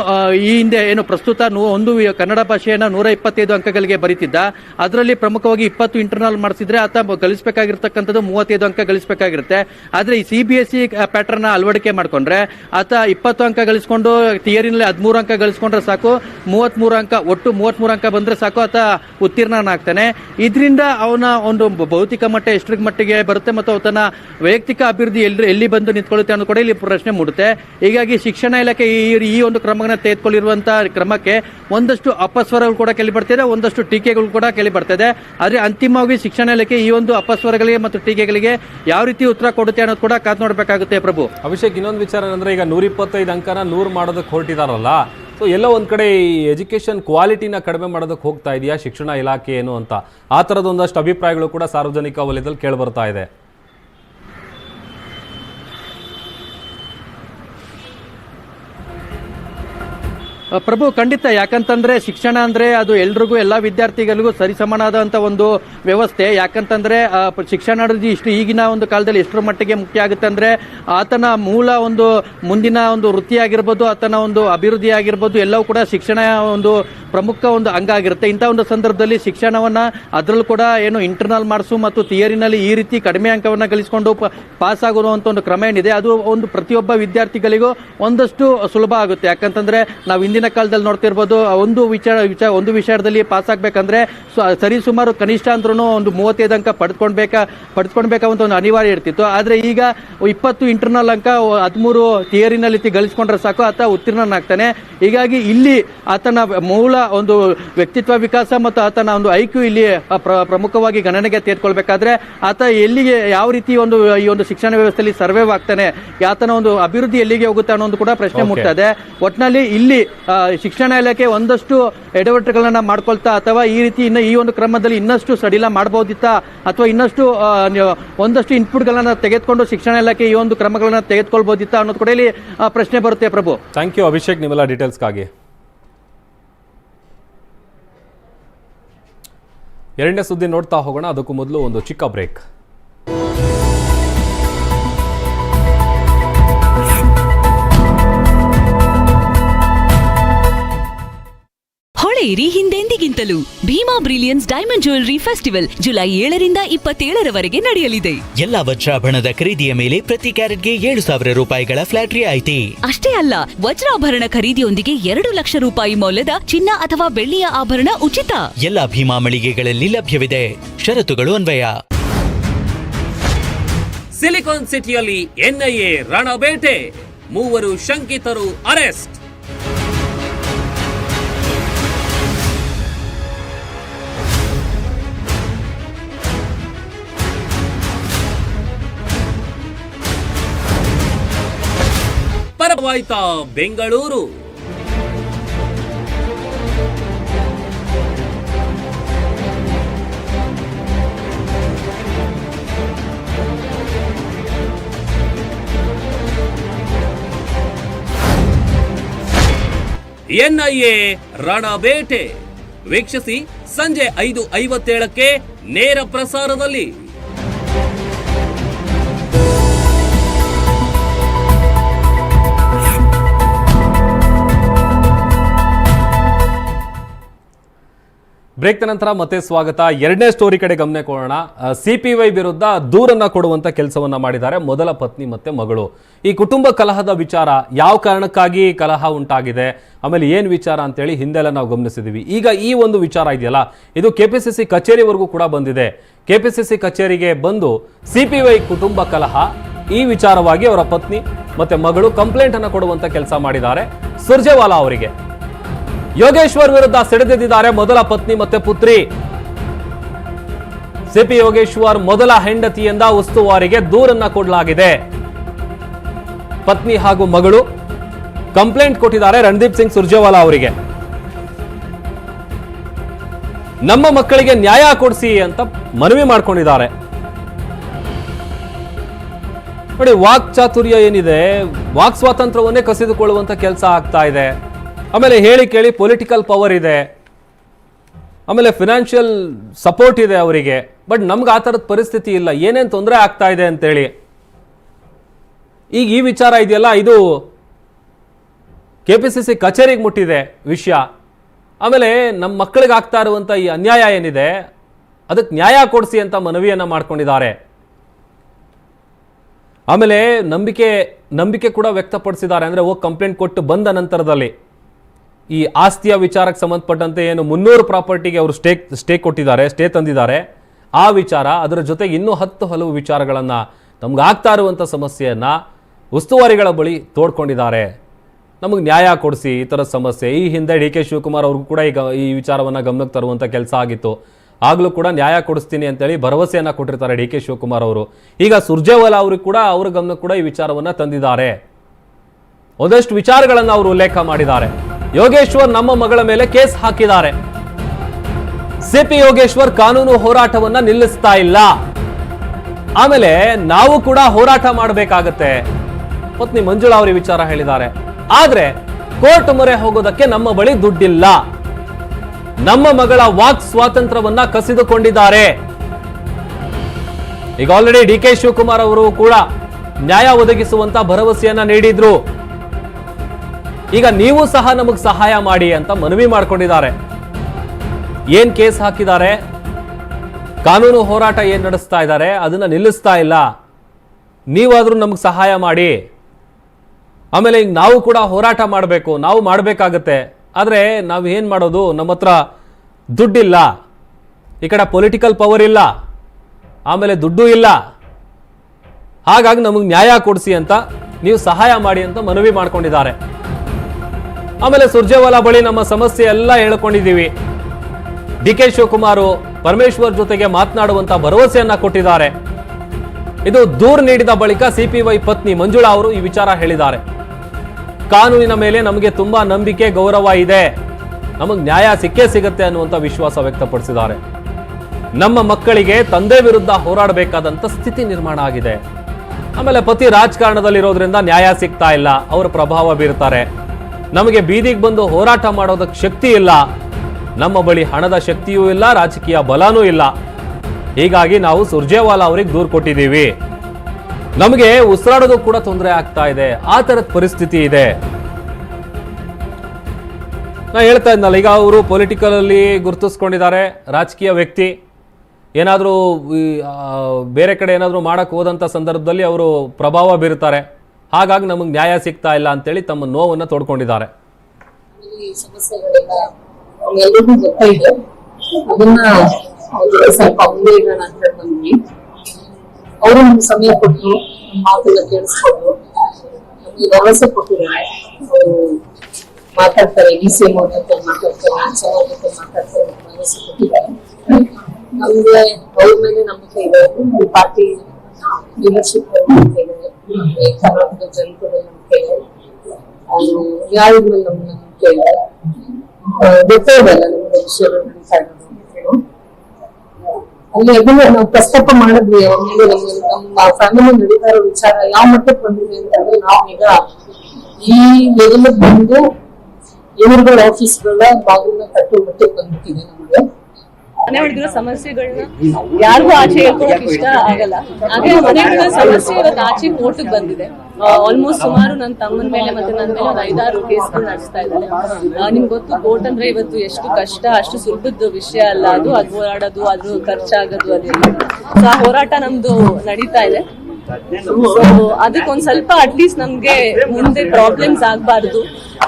ಈ ಹಿಂದೆ ಏನು ಪ್ರಸ್ತುತ ಒಂದು ಕನ್ನಡ ಭಾಷೆಯನ್ನ ನೂರ ಇಪ್ಪತ್ತೈದು ಅಂಕಗಳಿಗೆ ಬರೀತಿದ್ದ. ಅದರಲ್ಲಿ ಪ್ರಮುಖವಾಗಿ ಇಪ್ಪತ್ತು ಇಂಟರ್ನಲ್ ಮಾಡಿಸಿದ್ರೆ ಆತ ಗಳಿಸಬೇಕಾಗಿರ್ತಕ್ಕಂಥದ್ದು ಮೂವತ್ತೈದು ಅಂಕ ಗಳಿಸಬೇಕಾಗಿರುತ್ತೆ. ಆದರೆ ಈ C B S C pattern ಅಳವಡಿಕೆ ಮಾಡಿಕೊಂಡ್ರೆ ಆತ ಇಪ್ಪತ್ತು ಅಂಕ ಗಳಿಸ್ಕೊಂಡು ಥಿಯರಿನಲ್ಲಿ ಹದಿಮೂರು ಅಂಕ ಗಳಿಸ್ಕೊಂಡ್ರೆ ಸಾಕು, ಮೂವತ್ಮೂರು ಅಂಕ, ಒಟ್ಟು ಮೂವತ್ಮೂರು ಅಂಕ ಬಂದ್ರೆ ಸಾಕು. ಆತ ಉತ್ತೀರ್ಣನಾಗ್ತಾನೆ. ಇದರಿಂದ ಅವನ ಒಂದು ಭೌತಿಕ ಮಟ್ಟ ಎಷ್ಟರ ಮಟ್ಟಿಗೆ ಬರುತ್ತೆ ಮತ್ತು ಆತನ ವೈಯಕ್ತಿಕ ಅಭಿವೃದ್ಧಿ ಎಲ್ಲಿ ಎಲ್ಲಿ ಬಂದು ನಿಂತ್ಕೊಳ್ಳುತ್ತೆ ಅನ್ನೋದು ಕೂಡ ಇಲ್ಲಿ ಪ್ರಶ್ನೆ ಮೂಡುತ್ತೆ. ಹೀಗಾಗಿ ಶಿಕ್ಷಣ ಇಲಾಖೆ ಈ ಈ ಒಂದು ಕ್ರಮವನ್ನು ತೆಗೆದುಕೊಳ್ಳಿರುವಂತಹ ಕ್ರಮಕ್ಕೆ ಒಂದಷ್ಟು ಅಪಸ್ವರಗಳು ಕೂಡ ಕೇಳಿ ಬರ್ತಿದೆ ಒಂದಷ್ಟು ಟೀಕೆಗಳು ಕೂಡ ಕೇಳಿ ಬರ್ತಿದೆ ಆದ್ರೆ ಅಂತಿಮವಾಗಿ ಶಿಕ್ಷಣ ಇಲಾಖೆ ಈ ಒಂದು ಅಪಸ್ವರಗಳಿಗೆ ಮತ್ತು ಟೀಕೆಗಳಿಗೆ ಯಾವ ರೀತಿ ಉತ್ತರ ಕೊಡುತ್ತೆ ಅನ್ನೋದು ಕೂಡ ಕಾದು ನೋಡಬೇಕಾಗುತ್ತೆ ಪ್ರಭು. ಅಭಿಷೇಕ್, ಇನ್ನೊಂದು ವಿಚಾರ ಅಂದ್ರೆ ಈಗ ನೂರ ಇಪ್ಪತ್ತೈದು ಅಂಕನ ನೂರು ಮಾಡೋದಕ್ಕೆ ಹೊರಟಿದಾರಲ್ಲ. ಸೊ ಎಲ್ಲೋ ಒಂದ್ ಕಡೆ ಈ ಎಜುಕೇಶನ್ ಕ್ವಾಲಿಟಿನ ಕಡಿಮೆ ಮಾಡೋದಕ್ಕೆ ಹೋಗ್ತಾ ಇದೆಯಾ ಶಿಕ್ಷಣ ಇಲಾಖೆ ಏನು ಅಂತ? ಆ ಥರದ ಒಂದಷ್ಟು ಅಭಿಪ್ರಾಯಗಳು ಕೂಡ ಸಾರ್ವಜನಿಕ ವಲಯದಲ್ಲಿ ಕೇಳಿಬರ್ತಾ ಇದೆ. ಪ್ರಭು, ಖಂಡಿತ. ಯಾಕಂತಂದ್ರೆ ಶಿಕ್ಷಣ ಅಂದ್ರೆ ಅದು ಎಲ್ರಿಗೂ, ಎಲ್ಲಾ ವಿದ್ಯಾರ್ಥಿಗಳಿಗೂ ಸರಿಸಮಾನಾದಂತ ಒಂದು ವ್ಯವಸ್ಥೆ. ಯಾಕಂತಂದ್ರೆ ಶಿಕ್ಷಣ ಇಷ್ಟು ಈಗಿನ ಒಂದು ಕಾಲದಲ್ಲಿ ಎಷ್ಟರ ಮಟ್ಟಿಗೆ ಮುಖ್ಯ ಆಗುತ್ತೆ ಅಂದ್ರೆ, ಆತನ ಮೂಲ ಒಂದು ಮುಂದಿನ ಒಂದು ವೃತ್ತಿ ಆಗಿರ್ಬೋದು ಆತನ ಒಂದು ಅಭಿವೃದ್ಧಿ ಆಗಿರ್ಬೋದು, ಎಲ್ಲವೂ ಕೂಡ ಶಿಕ್ಷಣ ಒಂದು ಪ್ರಮುಖ ಒಂದು ಅಂಗ ಆಗಿರುತ್ತೆ. ಇಂಥ ಒಂದು ಸಂದರ್ಭದಲ್ಲಿ ಶಿಕ್ಷಣವನ್ನ ಅದರಲ್ಲೂ ಕೂಡ ಏನು ಇಂಟರ್ನಲ್ ಮಾರ್ಕ್ಸು ಮತ್ತು ಥಿಯರಿನಲ್ಲಿ ಈ ರೀತಿ ಕಡಿಮೆ ಅಂಕವನ್ನ ಗಳಿಸಿಕೊಂಡು ಪಾಸ್ ಆಗುವಂತ ಒಂದು ಕ್ರಮ ಏನಿದೆ, ಅದು ಒಂದು ಪ್ರತಿಯೊಬ್ಬ ವಿದ್ಯಾರ್ಥಿಗಳಿಗೂ ಒಂದಷ್ಟು ಸುಲಭ ಆಗುತ್ತೆ. ಯಾಕಂತಂದ್ರೆ, ನಾವು ಇಂದಿನ ಕಾಲದಲ್ಲಿ ನೋಡ್ತಿರ್ಬೋದು ಒಂದು ವಿಚಾರ ವಿಚಾರ ಒಂದು ವಿಷಯದಲ್ಲಿ ಪಾಸ್ ಆಗಬೇಕಂದ್ರೆ ಸರಿ ಸುಮಾರು ಕನಿಷ್ಠ ಅಂದ್ರೂ ಒಂದು ಮೂವತ್ತೈದು ಅಂಕ ಪಡೆದುಕೊಳ್ಬೇಕಾ ಪಡೆದುಕೊಳ್ಬೇಕಾದಂತ ಒಂದು ಅನಿವಾರ್ಯ ಇರ್ತಿತ್ತು. ಆದರೆ ಈಗ ಇಪ್ಪತ್ತು ಇಂಟರ್ನಲ್ ಅಂಕ ಹದಿಮೂರು ಥಿಯರಿನಲ್ಲಿ ಗಳಿಸ್ಕೊಂಡ್ರೆ ಸಾಕು ಆತ ಉತ್ತೀರ್ಣನಾಗ್ತಾನೆ ಹೀಗಾಗಿ ಇಲ್ಲಿ ಆತನ ಮೂಲ ಒಂದು ವ್ಯಕ್ತಿತ್ವ ವಿಕಾಸ ಮತ್ತು ಆತನ ಒಂದು ಐಕ್ಯೂ ಇಲ್ಲಿ ಪ್ರ- ಪ್ರಮುಖವಾಗಿ ಗಣನೆಗೆ ತೆಗೆದುಕೊಳ್ಬೇಕಾದ್ರೆ ಆತ ಎಲ್ಲಿಗೆ ಯಾವ ರೀತಿ ಒಂದು ಈ ಒಂದು ಶಿಕ್ಷಣ ವ್ಯವಸ್ಥೆಯಲ್ಲಿ ಸರ್ವೇವ್ ಆಗ್ತಾನೆ ಆತನ ಒಂದು ಅಭಿವೃದ್ಧಿ ಎಲ್ಲಿಗೆ ಹೋಗುತ್ತೆ ಅನ್ನೋದು ಕೂಡ ಪ್ರಶ್ನೆ ಮುಟ್ಟದೆ ಒಟ್ಟಿನಲ್ಲಿ ಇಲ್ಲಿ ಶಿಕ್ಷಣ ಇಲಾಖೆ ಒಂದಷ್ಟು ಎಡವಟ್ಟುಗಳನ್ನ ಮಾಡ್ಕೊಳ್ತಾ ಅಥವಾ ಈ ರೀತಿ ಇನ್ನು ಈ ಒಂದು ಕ್ರಮದಲ್ಲಿ ಇನ್ನಷ್ಟು ಸಡಿಲ ಮಾಡಬಹುದಿತ್ತಾ ಅಥವಾ ಇನ್ನಷ್ಟು ಒಂದಷ್ಟು ಇನ್ಪುಟ್ಗಳನ್ನು ತೆಗೆದುಕೊಂಡು ಶಿಕ್ಷಣ ಇಲಾಖೆ ಈ ಒಂದು ಕ್ರಮಗಳನ್ನ ತೆಗೆದುಕೊಳ್ಬಹುದಿತ್ತ ಅನ್ನೋದು ಕೂಡ ಇಲ್ಲಿ ಪ್ರಶ್ನೆ ಬರುತ್ತೆ ಪ್ರಭು. ಥ್ಯಾಂಕ್ ಯು ಅಭಿಷೇಕ್ ನಿಮ್ಮೆಲ್ಲ ಡೀಟೇಲ್ಸ್ಗಾಗಿ ಎರಡನೇ ಸುದ್ದಿ ನೋಡ್ತಾ ಹೋಗೋಣ, ಅದಕ್ಕೂ ಮೊದಲು ಒಂದು ಚಿಕ್ಕ ಬ್ರೇಕ್ ಹೊಳೆಯಿರಿ ಹಿಂದೆಂದಿಗಿಂತಲೂ Bhima brilliance diamond jewellery festival July ಏಳರಿಂದ ಇಪ್ಪತ್ತೇಳರವರೆಗೆ ನಡೆಯಲಿದೆ. ಎಲ್ಲಾ ವಜ್ರಾಭರಣದ ಖರೀದಿಯ ಮೇಲೆ ಪ್ರತಿ ಕ್ಯಾರೆಟ್ಗೆ ಏಳು ಸಾವಿರ ರೂಪಾಯಿಗಳ ಫ್ಲಾಟ್ ರಿಯಾಯಿತಿ ಅಷ್ಟೇ ಅಲ್ಲ ವಜ್ರಾಭರಣ ಖರೀದಿಯೊಂದಿಗೆ ಎರಡು ಲಕ್ಷ ರೂಪಾಯಿ ಮೌಲ್ಯದ ಚಿನ್ನ ಅಥವಾ ಬೆಳ್ಳಿಯ ಆಭರಣ ಉಚಿತ. ಎಲ್ಲಾ ಭೀಮಾ ಮಳಿಗೆಗಳಲ್ಲಿ ಲಭ್ಯವಿದೆ. ಷರತ್ತುಗಳು ಅನ್ವಯ. ಸಿಲಿಕಾನ್ ಸಿಟಿಯಲ್ಲಿ ಎನ್ಐಎ ರಣಬೇಟೆ. ಮೂವರು ಶಂಕಿತರು ಅರೆಸ್ಟ್. ವಾಯ್ತಾ ಬೆಂಗಳೂರು? ಎನ್ಐಎ ರಣಬೇಟೆ. ವೀಕ್ಷಿಸಿ ಸಂಜೆ ಐದು ಐವತ್ತೇಳಕ್ಕೆ ನೇರ ಪ್ರಸಾರದಲ್ಲಿ. ಬ್ರೇಕ್ ನಂತರ ಮತ್ತೆ ಸ್ವಾಗತ. ಎರಡನೇ ಸ್ಟೋರಿ ಕಡೆ ಗಮನ ಕೊಡೋಣ. ಸಿ ಪಿ ವೈ ವಿರುದ್ಧ ದೂರನ್ನ ಕೊಡುವಂತ ಕೆಲಸವನ್ನ ಮಾಡಿದ್ದಾರೆ. ಮೊದಲ ಪತ್ನಿ ಮತ್ತೆ ಮಗಳು. ಈ ಕುಟುಂಬ ಕಲಹದ ವಿಚಾರ ಯಾವ ಕಾರಣಕ್ಕಾಗಿ ಕಲಹ ಉಂಟಾಗಿದೆ? ಆಮೇಲೆ ಏನ್ ವಿಚಾರ ಅಂತೇಳಿ ಹಿಂದೆಲ್ಲ ನಾವು ಗಮನಿಸಿದೀವಿ. ಈಗ ಈ ಒಂದು ವಿಚಾರ ಇದೆಯಲ್ಲ, ಇದು ಕೆಪಿಸಿಸಿ ಕಚೇರಿವರೆಗೂ ಕೂಡ ಬಂದಿದೆ. ಕೆಪಿಸಿಸಿ ಕಚೇರಿಗೆ ಬಂದು ಸಿ ಕುಟುಂಬ ಕಲಹ, ಈ ವಿಚಾರವಾಗಿ ಅವರ ಪತ್ನಿ ಮತ್ತೆ ಮಗಳು ಕಂಪ್ಲೇಂಟ್ ಅನ್ನ ಕೊಡುವಂತ ಕೆಲಸ ಮಾಡಿದ್ದಾರೆ. ಸುರ್ಜೆವಾಲಾ ಅವರಿಗೆ. ಯೋಗೇಶ್ವರ್ ವಿರುದ್ಧ ಸಿಡಿದಿದ್ದಾರೆ ಮೊದಲ ಪತ್ನಿ ಮತ್ತೆ ಪುತ್ರಿ. ಸಿಪಿ ಯೋಗೇಶ್ವರ್ ಮೊದಲ ಹೆಂಡತಿಯಿಂದ ಉಸ್ತುವಾರಿಗೆ ದೂರನ್ನ ಕೊಡಲಾಗಿದೆ. ಪತ್ನಿ ಹಾಗೂ ಮಗಳು ಕಂಪ್ಲೇಂಟ್ ಕೊಟ್ಟಿದ್ದಾರೆ ರಣದೀಪ್ ಸಿಂಗ್ ಸುರ್ಜೇವಾಲಾ ಅವರಿಗೆ. ನಮ್ಮ ಮಕ್ಕಳಿಗೆ ನ್ಯಾಯ ಕೊಡಿಸಿ ಅಂತ ಮನವಿ ಮಾಡ್ಕೊಂಡಿದ್ದಾರೆ. ನೋಡಿ, ವಾಕ್ ಚಾತುರ್ಯ ಏನಿದೆ? ವಾಕ್ ಸ್ವಾತಂತ್ರ್ಯವನ್ನೇ ಕಸಿದುಕೊಳ್ಳುವಂತ ಕೆಲಸ ಆಗ್ತಾ ಇದೆ. ಆಮೇಲೆ ಹೇಳಿ ಕೇಳಿ ಪೊಲಿಟಿಕಲ್ ಪವರ್ ಇದೆ. ಆಮೇಲೆ ಫಿನಾನ್ಷಿಯಲ್ ಸಪೋರ್ಟ್ ಇದೆ ಅವರಿಗೆ. ಬಟ್ ನಮ್ಗೆ ಆ ಥರದ ಪರಿಸ್ಥಿತಿ ಇಲ್ಲ. ಏನೇನು ತೊಂದರೆ ಆಗ್ತಾ ಇದೆ ಅಂತೇಳಿ. ಈಗ ಈ ವಿಚಾರ ಇದೆಯಲ್ಲ, ಇದು ಕೆ ಪಿ ಸಿ ಸಿ ಕಚೇರಿಗೆ ಮುಟ್ಟಿದೆ ವಿಷಯ. ಆಮೇಲೆ ನಮ್ಮ ಮಕ್ಕಳಿಗೆ ಆಗ್ತಾ ಇರುವಂಥ ಈ ಅನ್ಯಾಯ ಏನಿದೆ, ಅದಕ್ಕೆ ನ್ಯಾಯ ಕೊಡಿಸಿ ಅಂತ ಮನವಿಯನ್ನು ಮಾಡ್ಕೊಂಡಿದ್ದಾರೆ. ಆಮೇಲೆ ನಂಬಿಕೆ ನಂಬಿಕೆ ಕೂಡ ವ್ಯಕ್ತಪಡಿಸಿದ್ದಾರೆ. ಅಂದರೆ ಹೋಗಿ ಕಂಪ್ಲೇಂಟ್ ಕೊಟ್ಟು ಬಂದ ನಂತರದಲ್ಲಿ. ಈ ಆಸ್ತಿಯ ವಿಚಾರಕ್ಕೆ ಸಂಬಂಧಪಟ್ಟಂತೆ ಏನು ಮುನ್ನೂರು ಪ್ರಾಪರ್ಟಿಗೆ ಅವರು ಸ್ಟೇ ಸ್ಟೇ ಕೊಟ್ಟಿದ್ದಾರೆ, ಸ್ಟೇ ತಂದಿದ್ದಾರೆ. ಆ ವಿಚಾರ, ಅದರ ಜೊತೆಗೆ ಇನ್ನೂ ಹತ್ತು ಹಲವು ವಿಚಾರಗಳನ್ನು ನಮ್ಗೆ ಆಗ್ತಾ ಇರುವಂಥ ಸಮಸ್ಯೆಯನ್ನು ಉಸ್ತುವಾರಿಗಳ ಬಳಿ ತೋಡ್ಕೊಂಡಿದ್ದಾರೆ. ನಮಗೆ ನ್ಯಾಯ ಕೊಡಿಸಿ, ಈ ಥರದ ಸಮಸ್ಯೆ. ಈ ಹಿಂದೆ ಡಿ ಕೆ ಶಿವಕುಮಾರ್ ಅವ್ರಿಗೂ ಕೂಡ ಈಗ ಈ ವಿಚಾರವನ್ನು ಗಮನಕ್ಕೆ ತರುವಂಥ ಕೆಲಸ ಆಗಿತ್ತು. ಆಗಲೂ ಕೂಡ ನ್ಯಾಯ ಕೊಡಿಸ್ತೀನಿ ಅಂತೇಳಿ ಭರವಸೆಯನ್ನು ಕೊಟ್ಟಿರ್ತಾರೆ ಡಿ ಕೆ ಶಿವಕುಮಾರ್ ಅವರು. ಈಗ ಸುರ್ಜೇವಾಲಾ ಅವರು ಕೂಡ ಅವ್ರ ಗಮನಕ್ಕೆ ಕೂಡ ಈ ವಿಚಾರವನ್ನು ತಂದಿದ್ದಾರೆ. ಒಂದಷ್ಟು ವಿಚಾರಗಳನ್ನು ಅವರು ಉಲ್ಲೇಖ ಮಾಡಿದ್ದಾರೆ. ಯೋಗೇಶ್ವರ್ ನಮ್ಮ ಮಗಳ ಮೇಲೆ ಕೇಸ್ ಹಾಕಿದ್ದಾರೆ. ಸಿಪಿ ಯೋಗೇಶ್ವರ್ ಕಾನೂನು ಹೋರಾಟವನ್ನ ನಿಲ್ಲಿಸ್ತಾ ಇಲ್ಲ. ಆಮೇಲೆ ನಾವು ಕೂಡ ಹೋರಾಟ ಮಾಡಬೇಕಾಗತ್ತೆ. ಪತ್ನಿ ಮಂಜುಳಾ ಅವರು ವಿಚಾರ ಹೇಳಿದ್ದಾರೆ. ಆದ್ರೆ ಕೋರ್ಟ್ ಮೊರೆ ಹೋಗೋದಕ್ಕೆ ನಮ್ಮ ಬಳಿ ದುಡ್ಡಿಲ್ಲ. ನಮ್ಮ ಮಗಳ ವಾಕ್ ಸ್ವಾತಂತ್ರ್ಯವನ್ನ ಕಸಿದುಕೊಂಡಿದ್ದಾರೆ. ಈಗ ಆಲ್ರೆಡಿ ಡಿ ಕೆ ಶಿವಕುಮಾರ್ ಅವರು ಕೂಡ ನ್ಯಾಯ ಒದಗಿಸುವಂತ ಭರವಸೆಯನ್ನ ನೀಡಿದ್ರು. ಈಗ ನೀವು ಸಹ ನಮಗೆ ಸಹಾಯ ಮಾಡಿ ಅಂತ ಮನವಿ ಮಾಡ್ಕೊಂಡಿದ್ದಾರೆ. ಏನ್ ಕೇಸ್ ಹಾಕಿದ್ದಾರೆ? ಕಾನೂನು ಹೋರಾಟ ಏನ್ ನಡೆಸ್ತಾ ಇದ್ದಾರೆ? ಅದನ್ನ ನಿಲ್ಲಿಸ್ತಾ ಇಲ್ಲ. ನೀವಾದರೂ ನಮಗೆ ಸಹಾಯ ಮಾಡಿ. ಆಮೇಲೆ ಈಗ ನಾವು ಕೂಡ ಹೋರಾಟ ಮಾಡಬೇಕು, ನಾವು ಮಾಡಬೇಕಾಗತ್ತೆ. ಆದರೆ ನಾವು ಏನು ಮಾಡೋದು? ನಮ್ಮ ಹತ್ರ ದುಡ್ಡಿಲ್ಲ. ಈ ಕಡೆ ಪೊಲಿಟಿಕಲ್ ಪವರ್ ಇಲ್ಲ. ಆಮೇಲೆ ದುಡ್ಡು ಇಲ್ಲ. ಹಾಗಾಗಿ ನಮಗೆ ನ್ಯಾಯ ಕೊಡಿಸಿ ಅಂತ ನೀವು ಸಹಾಯ ಮಾಡಿ ಅಂತ ಮನವಿ ಮಾಡ್ಕೊಂಡಿದ್ದಾರೆ. ಆಮೇಲೆ ಸುರ್ಜೇವಾಲಾ ಬಳಿ ನಮ್ಮ ಸಮಸ್ಯೆ ಎಲ್ಲ ಹೇಳ್ಕೊಂಡಿದ್ದೀವಿ. ಡಿ ಕೆ ಶಿವಕುಮಾರ್ ಪರಮೇಶ್ವರ್ ಜೊತೆಗೆ ಮಾತನಾಡುವಂತ ಭರವಸೆಯನ್ನ ಕೊಟ್ಟಿದ್ದಾರೆ. ಇದು ದೂರು ನೀಡಿದ ಬಳಿಕ ಸಿಪಿವೈ ಪತ್ನಿ ಮಂಜುಳಾ ಅವರು ಈ ವಿಚಾರ ಹೇಳಿದ್ದಾರೆ. ಕಾನೂನಿನ ಮೇಲೆ ನಮಗೆ ತುಂಬಾ ನಂಬಿಕೆ, ಗೌರವ ಇದೆ. ನಮಗೆ ನ್ಯಾಯ ಸಿಕ್ಕೇ ಸಿಗುತ್ತೆ ಅನ್ನುವಂಥ ವಿಶ್ವಾಸ ವ್ಯಕ್ತಪಡಿಸಿದ್ದಾರೆ. ನಮ್ಮ ಮಕ್ಕಳಿಗೆ ತಂದೆ ವಿರುದ್ಧ ಹೋರಾಡಬೇಕಾದಂತ ಸ್ಥಿತಿ ನಿರ್ಮಾಣ ಆಗಿದೆ. ಆಮೇಲೆ ಪತಿ ರಾಜಕಾರಣದಲ್ಲಿರೋದ್ರಿಂದ ನ್ಯಾಯ ಸಿಗ್ತಾ ಇಲ್ಲ. ಅವರ ಪ್ರಭಾವ ಬೀರ್ತಾರೆ. ನಮಗೆ ಬೀದಿಗೆ ಬಂದು ಹೋರಾಟ ಮಾಡೋದಕ್ಕೆ ಶಕ್ತಿ ಇಲ್ಲ. ನಮ್ಮ ಬಳಿ ಹಣದ ಶಕ್ತಿಯೂ ಇಲ್ಲ, ರಾಜಕೀಯ ಬಲನೂ ಇಲ್ಲ. ಹೀಗಾಗಿ ನಾವು ಸುರ್ಜೇವಾಲಾ ಅವರಿಗೆ ದೂರು ಕೊಟ್ಟಿದ್ದೀವಿ. ನಮಗೆ ಉಸಿರಾಡೋದು ಕೂಡ ತೊಂದರೆ ಆಗ್ತಾ ಇದೆ. ಆ ಥರದ ಪರಿಸ್ಥಿತಿ ಇದೆ. ನಾ ಹೇಳ್ತಾ ಇದ್ನಲ್ಲ, ಈಗ ಅವರು ಪೊಲಿಟಿಕಲ್ ಅಲ್ಲಿ ಗುರುತಿಸ್ಕೊಂಡಿದ್ದಾರೆ, ರಾಜಕೀಯ ವ್ಯಕ್ತಿ. ಏನಾದರೂ ಬೇರೆ ಕಡೆ ಏನಾದರೂ ಮಾಡಕ್ಕೆ ಹೋದಂಥ ಸಂದರ್ಭದಲ್ಲಿ ಅವರು ಪ್ರಭಾವ ಬೀರುತ್ತಾರೆ ಹಾಗಾಗಿ ನಮಗೆ ನ್ಯಾಯ ಸಿಗ್ತಾ ಇಲ್ಲ ಅಂತೇಳಿ ತಮ್ಮ ನೋವನ್ನ ತೋಡ್ಕೊಂಡಿದ್ದಾರೆ. ಅವರು ನಮ್ಗೆ ಸಮಯ ಕೊಟ್ಟರು ನಮ್ಮ ಮಾತೆಲ್ಲ ಕೇಳಿಸ್ಕೊಂಡು. ನಮ್ಗೆ ಭರವಸೆ ಕೊಟ್ಟಿದ್ದಾರೆ. ಅವರು ಮಾತಾಡ್ತಾರೆ, ಡಿ ಸಿ ಎಂ ಅವ್ರ ಮಾತಾಡ್ತಾರೆ ಸರ್ ಅವ್ರ ಜೊತೆ ಮಾತಾಡ್ತಾರೆ ಭರವಸೆ ಕೊಟ್ಟಿದ್ದಾರೆ. ನಮ್ಗೆ ಅವ್ರ ಮೇಲೆ ನಂಬಿಕೆ ಇದೆ. ಪಾರ್ಟಿ ಲೀಡರ್ಶಿಪ್ ನಂಬಿಕೆ ಕರ್ನಾಟಕದ ಜನತೆ ಮೇಲೆ ನಂಬಿಕೆ ಅವರು ನ್ಯಾಯದ ಮೇಲೆ ಇದೆಲ್ಲ ನಮ್ಗೆ ಇರೋದು ಅಲ್ಲಿ ಅದನ್ನ ನಾವು ಪ್ರಸ್ತಾಪ ಮಾಡಿದ್ವಿ, ಅವ್ರ ಮೇಲೆ ನಮ್ಗೆ ನಮ್ಮ ಫ್ಯಾಮಿಲಿ ನಡೀತಾ ಇರೋ ವಿಚಾರ ಯಾವ ಮಟ್ಟಕ್ಕೆ ಬಂದಿದೆ ಅಂತಂದ್ರೆ ನಾವೀಗ ಈ ಲೆವೆಲ್ ಬಂದು ಇವರುಗಳ ಆಫೀಸ್ಗಳ ಬಾಗಿಲನ್ನ ಕಟ್ಟೋ ಮಟ್ಟಕ್ಕೆ ಬಂದ್ಬಿಟ್ಟಿದೆ ನಮಗೆ. ಮನೆ ಹುಡುಗರ ಸಮಸ್ಯೆಗಳನ್ನ ಯಾರಿಗೂ ಆಚೆ ಹೇಳ್ಕೊಳಕ್ ಇಷ್ಟ ಆಗಲ್ಲ. ಹಾಗೆ ಮನೆ ಸಮಸ್ಯೆ ಇವತ್ತು ಆಚೆ ಕೋರ್ಟಿಗೆ ಬಂದಿದೆ. ಆಲ್ಮೋಸ್ಟ್ ಸುಮಾರು ನನ್ನ ತಮ್ಮನ ಮೇಲೆ ಮತ್ತೆ ನನ್ನ ಮೇಲೆ ಒಂದು ಐದಾರು ಕೇಸ್ಗಳು ನಡೆಸ್ತಾ ಇದ್ದಾರೆ. ನಿಮ್ಗೆ ಗೊತ್ತು ಕೋರ್ಟ್ ಅಂದ್ರೆ ಇವತ್ತು ಎಷ್ಟು ಕಷ್ಟ ಅಷ್ಟು ಸುಲಭದ ವಿಷಯ ಅಲ್ಲ. ಅದು ಅದು ಹೋರಾಡೋದು ಅದು ಖರ್ಚಾಗೋದು ಅದೆಲ್ಲ ಸೊ ಆ ಹೋರಾಟ ನಮ್ದು ನಡೀತಾ ಇದೆ. ಸೊ ಅದಕ್ಕೆ ಒಂದ್ ಸ್ವಲ್ಪ ಅಟ್ಲೀಸ್ಟ್ ನಮ್ಗೆ ಮುಂದೆ ಪ್ರಾಬ್ಲಮ್ಸ್ ಆಗ್ಬಾರ್ದು.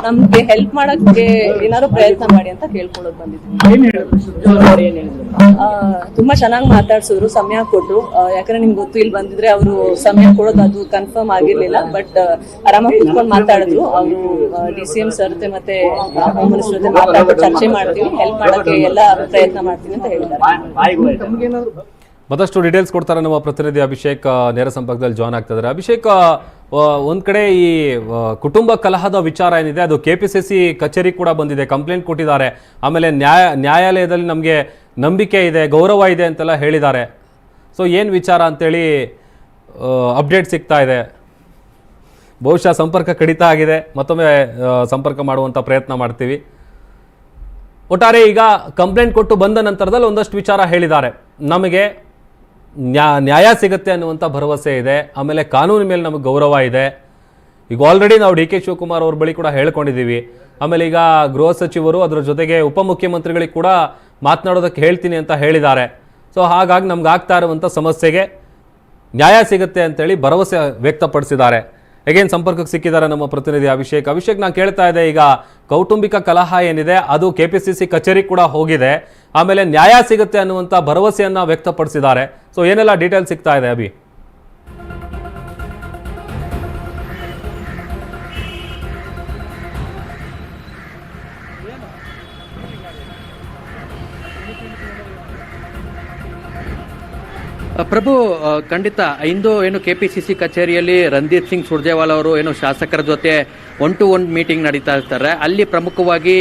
ನಮ್ಗೆ ಹೆಲ್ಪ್ ಮಾಡಕ್ಕೆ ಏನಾದ್ರು ಪ್ರಯತ್ನ ಮಾಡಿ ಅಂತ ಕೇಳ್ಕೊಳಕ್ ಬಂದಿದ್ದೀನಿ ತುಂಬಾ ಚೆನ್ನಾಗಿ ಮಾತಾಡ್ಸಿದ್ರು ಸಮಯ ಕೊಟ್ರು. ಯಾಕಂದ್ರೆ ನಿಮ್ಗೆ ಗೊತ್ತು ಇಲ್ಲಿ ಬಂದಿದ್ರೆ ಅವರು ಸಮಯ ಕೊಡೋದು ಅದು ಕನ್ಫರ್ಮ್ ಆಗಿರ್ಲಿಲ್ಲ ಬಟ್ ಆರಾಮಾಗಿ ಕುತ್ಕೊಂಡು ಮಾತಾಡಿದ್ರು. ಅವರು ಡಿ ಸಿ ಎಂ ಸರ್ ಮತ್ತೆ ಹೋಮ್ ಮಿನಿಸ್ಟರ್ ಜೊತೆ ಮಾತಾಡ್ಬಿಟ್ಟು ಚರ್ಚೆ ಮಾಡ್ತೀವಿ. ಹೆಲ್ಪ್ ಮಾಡಕ್ಕೆ ಎಲ್ಲ ಪ್ರಯತ್ನ ಮಾಡ್ತೀನಿ ಅಂತ ಹೇಳಿದ್ದಾರೆ. ಮತ್ತಷ್ಟು ಡೀಟೇಲ್ಸ್ ಕೊಡ್ತಾರೆ ನಮ್ಮ ಪ್ರತಿನಿಧಿ ಅಭಿಷೇಕ್ ನೇರ ಸಂಪರ್ಕದಲ್ಲಿ ಜಾಯ್ನ್ ಆಗ್ತಿದ್ದಾರೆ. ಅಭಿಷೇಕ್ ಆ, ಆ, ಒಂದ್ ಕಡೆ ಈ ಕುಟುಂಬ ಕಲಹದ ವಿಚಾರ ಏನಿದೆ ಅದು ಕೆ ಪಿ ಸಿ ಸಿ ಕಚೇರಿ ಕೂಡ ಬಂದಿದೆ ಕಂಪ್ಲೇಂಟ್ ಕೊಟ್ಟಿದ್ದಾರೆ. ಆಮೇಲೆ ನ್ಯಾಯ ನ್ಯಾಯಾಲಯದಲ್ಲಿ ನಮಗೆ ನಂಬಿಕೆ ಇದೆ ಗೌರವ ಇದೆ ಅಂತೆಲ್ಲ ಹೇಳಿದ್ದಾರೆ. ಸೊ ಏನು ವಿಚಾರ ಅಂತೇಳಿ ಅಪ್ಡೇಟ್ ಸಿಗ್ತಾ ಇದೆ. ಬಹುಶಃ ಸಂಪರ್ಕ ಕಡಿತ ಆಗಿದೆ ಮತ್ತೊಮ್ಮೆ ಸಂಪರ್ಕ ಮಾಡುವಂಥ ಪ್ರಯತ್ನ ಮಾಡ್ತೀವಿ. ಒಟ್ಟಾರೆ ಈಗ ಕಂಪ್ಲೇಂಟ್ ಕೊಟ್ಟು ಬಂದ ನಂತರದಲ್ಲಿ ಒಂದಷ್ಟು ವಿಚಾರ ಹೇಳಿದ್ದಾರೆ. ನಮಗೆ ನ್ಯಾ, ನ್ಯಾಯ ಸಿಗುತ್ತೆ ಅನ್ನುವಂಥ ಭರವಸೆ ಇದೆ. ಆಮೇಲೆ ಕಾನೂನು ಮೇಲೆ ನಮಗೆ ಗೌರವ ಇದೆ. ಈಗ ಆಲ್ರೆಡಿ ನಾವು ಡಿ ಕೆ ಶಿವಕುಮಾರ್ ಅವ್ರ ಬಳಿ ಕೂಡ ಹೇಳ್ಕೊಂಡಿದ್ದೀವಿ. ಆಮೇಲೆ ಈಗ ಗೃಹ ಸಚಿವರು ಅದರ ಜೊತೆಗೆ ಉಪಮುಖ್ಯಮಂತ್ರಿಗಳಿಗೆ ಕೂಡ ಮಾತನಾಡೋದಕ್ಕೆ ಹೇಳ್ತೀನಿ ಅಂತ ಹೇಳಿದ್ದಾರೆ. ಸೊ ಹಾಗಾಗಿ ನಮ್ಗೆ ಆಗ್ತಾ ಇರುವಂಥ ಸಮಸ್ಯೆಗೆ ನ್ಯಾಯ ಸಿಗುತ್ತೆ ಅಂತೇಳಿ ಭರವಸೆ ವ್ಯಕ್ತಪಡಿಸಿದ್ದಾರೆ. ಹೇಗೇನು ಸಂಪರ್ಕಕ್ಕೆ ಸಿಕ್ಕಿದ್ದಾರೆ ನಮ್ಮ ಪ್ರತಿನಿಧಿ ಅಭಿಷೇಕ್. ಅಭಿಷೇಕ್, ನಾನು ಕೇಳ್ತಾ ಇದ್ದೆ, ಈಗ ಕೌಟುಂಬಿಕ ಕಲಹ ಏನಿದೆ, ಅದು ಕೆ ಪಿ ಸಿ ಸಿ ಕಚೇರಿ ಕೂಡ ಹೋಗಿದೆ. ಆಮೇಲೆ ನ್ಯಾಯ ಸಿಗುತ್ತೆ ಅನ್ನುವಂಥ ಭರವಸೆಯನ್ನು ವ್ಯಕ್ತಪಡಿಸಿದ್ದಾರೆ. ಸೊ ಏನೆಲ್ಲ ಡೀಟೇಲ್ ಸಿಗ್ತಾ ಇದೆ, ಅಭಿ? ಪ್ರಭು ಖಂಡಿತ, ಇಂದು ಏನು ಕೆಪಿಸಿಸಿ ಕಚೇರಿಯಲ್ಲಿ ರಂದೀಪ್ ಸಿಂಗ್ ಸುರ್ಜೇವಾಲಾ ಅವರು ಏನು ಶಾಸಕರ ಜೊತೆ ಒನ್ ಟು ಒನ್ ಮೀಟಿಂಗ್ ನಡೀತಾ ಇರ್ತಾರೆ. ಅಲ್ಲಿ ಪ್ರಮುಖವಾಗಿ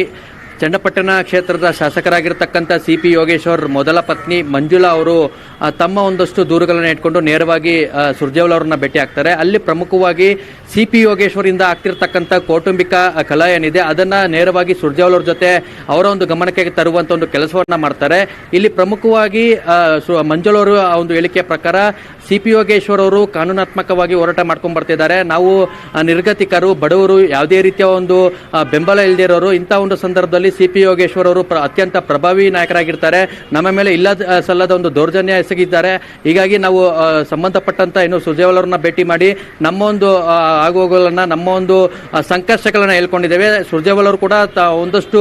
ಚನ್ನಪಟ್ಟಣ ಕ್ಷೇತ್ರದ ಶಾಸಕರಾಗಿರ್ತಕ್ಕಂಥ ಸಿ ಪಿ ಯೋಗೇಶ್ವರ್, ಮೊದಲ ಪತ್ನಿ ಮಂಜುಳಾ ಅವರು ತಮ್ಮ ಒಂದಷ್ಟು ದೂರುಗಳನ್ನು ಇಟ್ಕೊಂಡು ನೇರವಾಗಿ ಸುರ್ಜೇವಲ್ ಅವರನ್ನ ಭೇಟಿ ಆಗ್ತಾರೆ. ಅಲ್ಲಿ ಪ್ರಮುಖವಾಗಿ ಸಿ ಪಿ ಯೋಗೇಶ್ವರಿಂದ ಆಗ್ತಿರ್ತಕ್ಕಂಥ ಕೌಟುಂಬಿಕ ಕಲಾ ಏನಿದೆ, ಅದನ್ನ ನೇರವಾಗಿ ಸುರ್ಜೇವಲ್ ಅವ್ರ ಜೊತೆ ಅವರ ಒಂದು ಗಮನಕ್ಕೆ ತರುವಂತ ಒಂದು ಕೆಲಸವನ್ನ ಮಾಡ್ತಾರೆ. ಇಲ್ಲಿ ಪ್ರಮುಖವಾಗಿ ಮಂಜುಳವರು ಒಂದು ಹೇಳಿಕೆ ಪ್ರಕಾರ ಸಿ ಪಿ ಯೋಗೇಶ್ವರ್ ಅವರು ಕಾನೂನಾತ್ಮಕವಾಗಿ ಹೋರಾಟ ಮಾಡ್ಕೊಂಡು ಬರ್ತಿದ್ದಾರೆ. ನಾವು ನಿರ್ಗತಿಕರು ಬಡವರು ಯಾವುದೇ ರೀತಿಯ ಒಂದು ಬೆಂಬಲ ಇಲ್ಲದೆ ಇರೋರು ಇಂಥ ಒಂದು ಸಂದರ್ಭದಲ್ಲಿ ಸಿ ಪಿ ಯೋಗೇಶ್ವರ್ ಅವರು ಅತ್ಯಂತ ಪ್ರಭಾವಿ ನಾಯಕರಾಗಿರ್ತಾರೆ. ನಮ್ಮ ಮೇಲೆ ಇಲ್ಲದ ಸಲ್ಲದ ಒಂದು ದೌರ್ಜನ್ಯ ಎಸಗಿದ್ದಾರೆ. ಹೀಗಾಗಿ ನಾವು ಸಂಬಂಧಪಟ್ಟಂತ ಸುರ್ಜೇವಾಲ್ ಅವ್ರನ್ನ ಭೇಟಿ ಮಾಡಿ ನಮ್ಮ ಒಂದು ಆ, ನಮ್ಮ ಒಂದು ಸಂಕಷ್ಟಗಳನ್ನು ಹೇಳ್ಕೊಂಡಿದ್ದೇವೆ. ಸುರ್ಜೇವಾಲ್ ಅವರು ಕೂಡ ಒಂದಷ್ಟು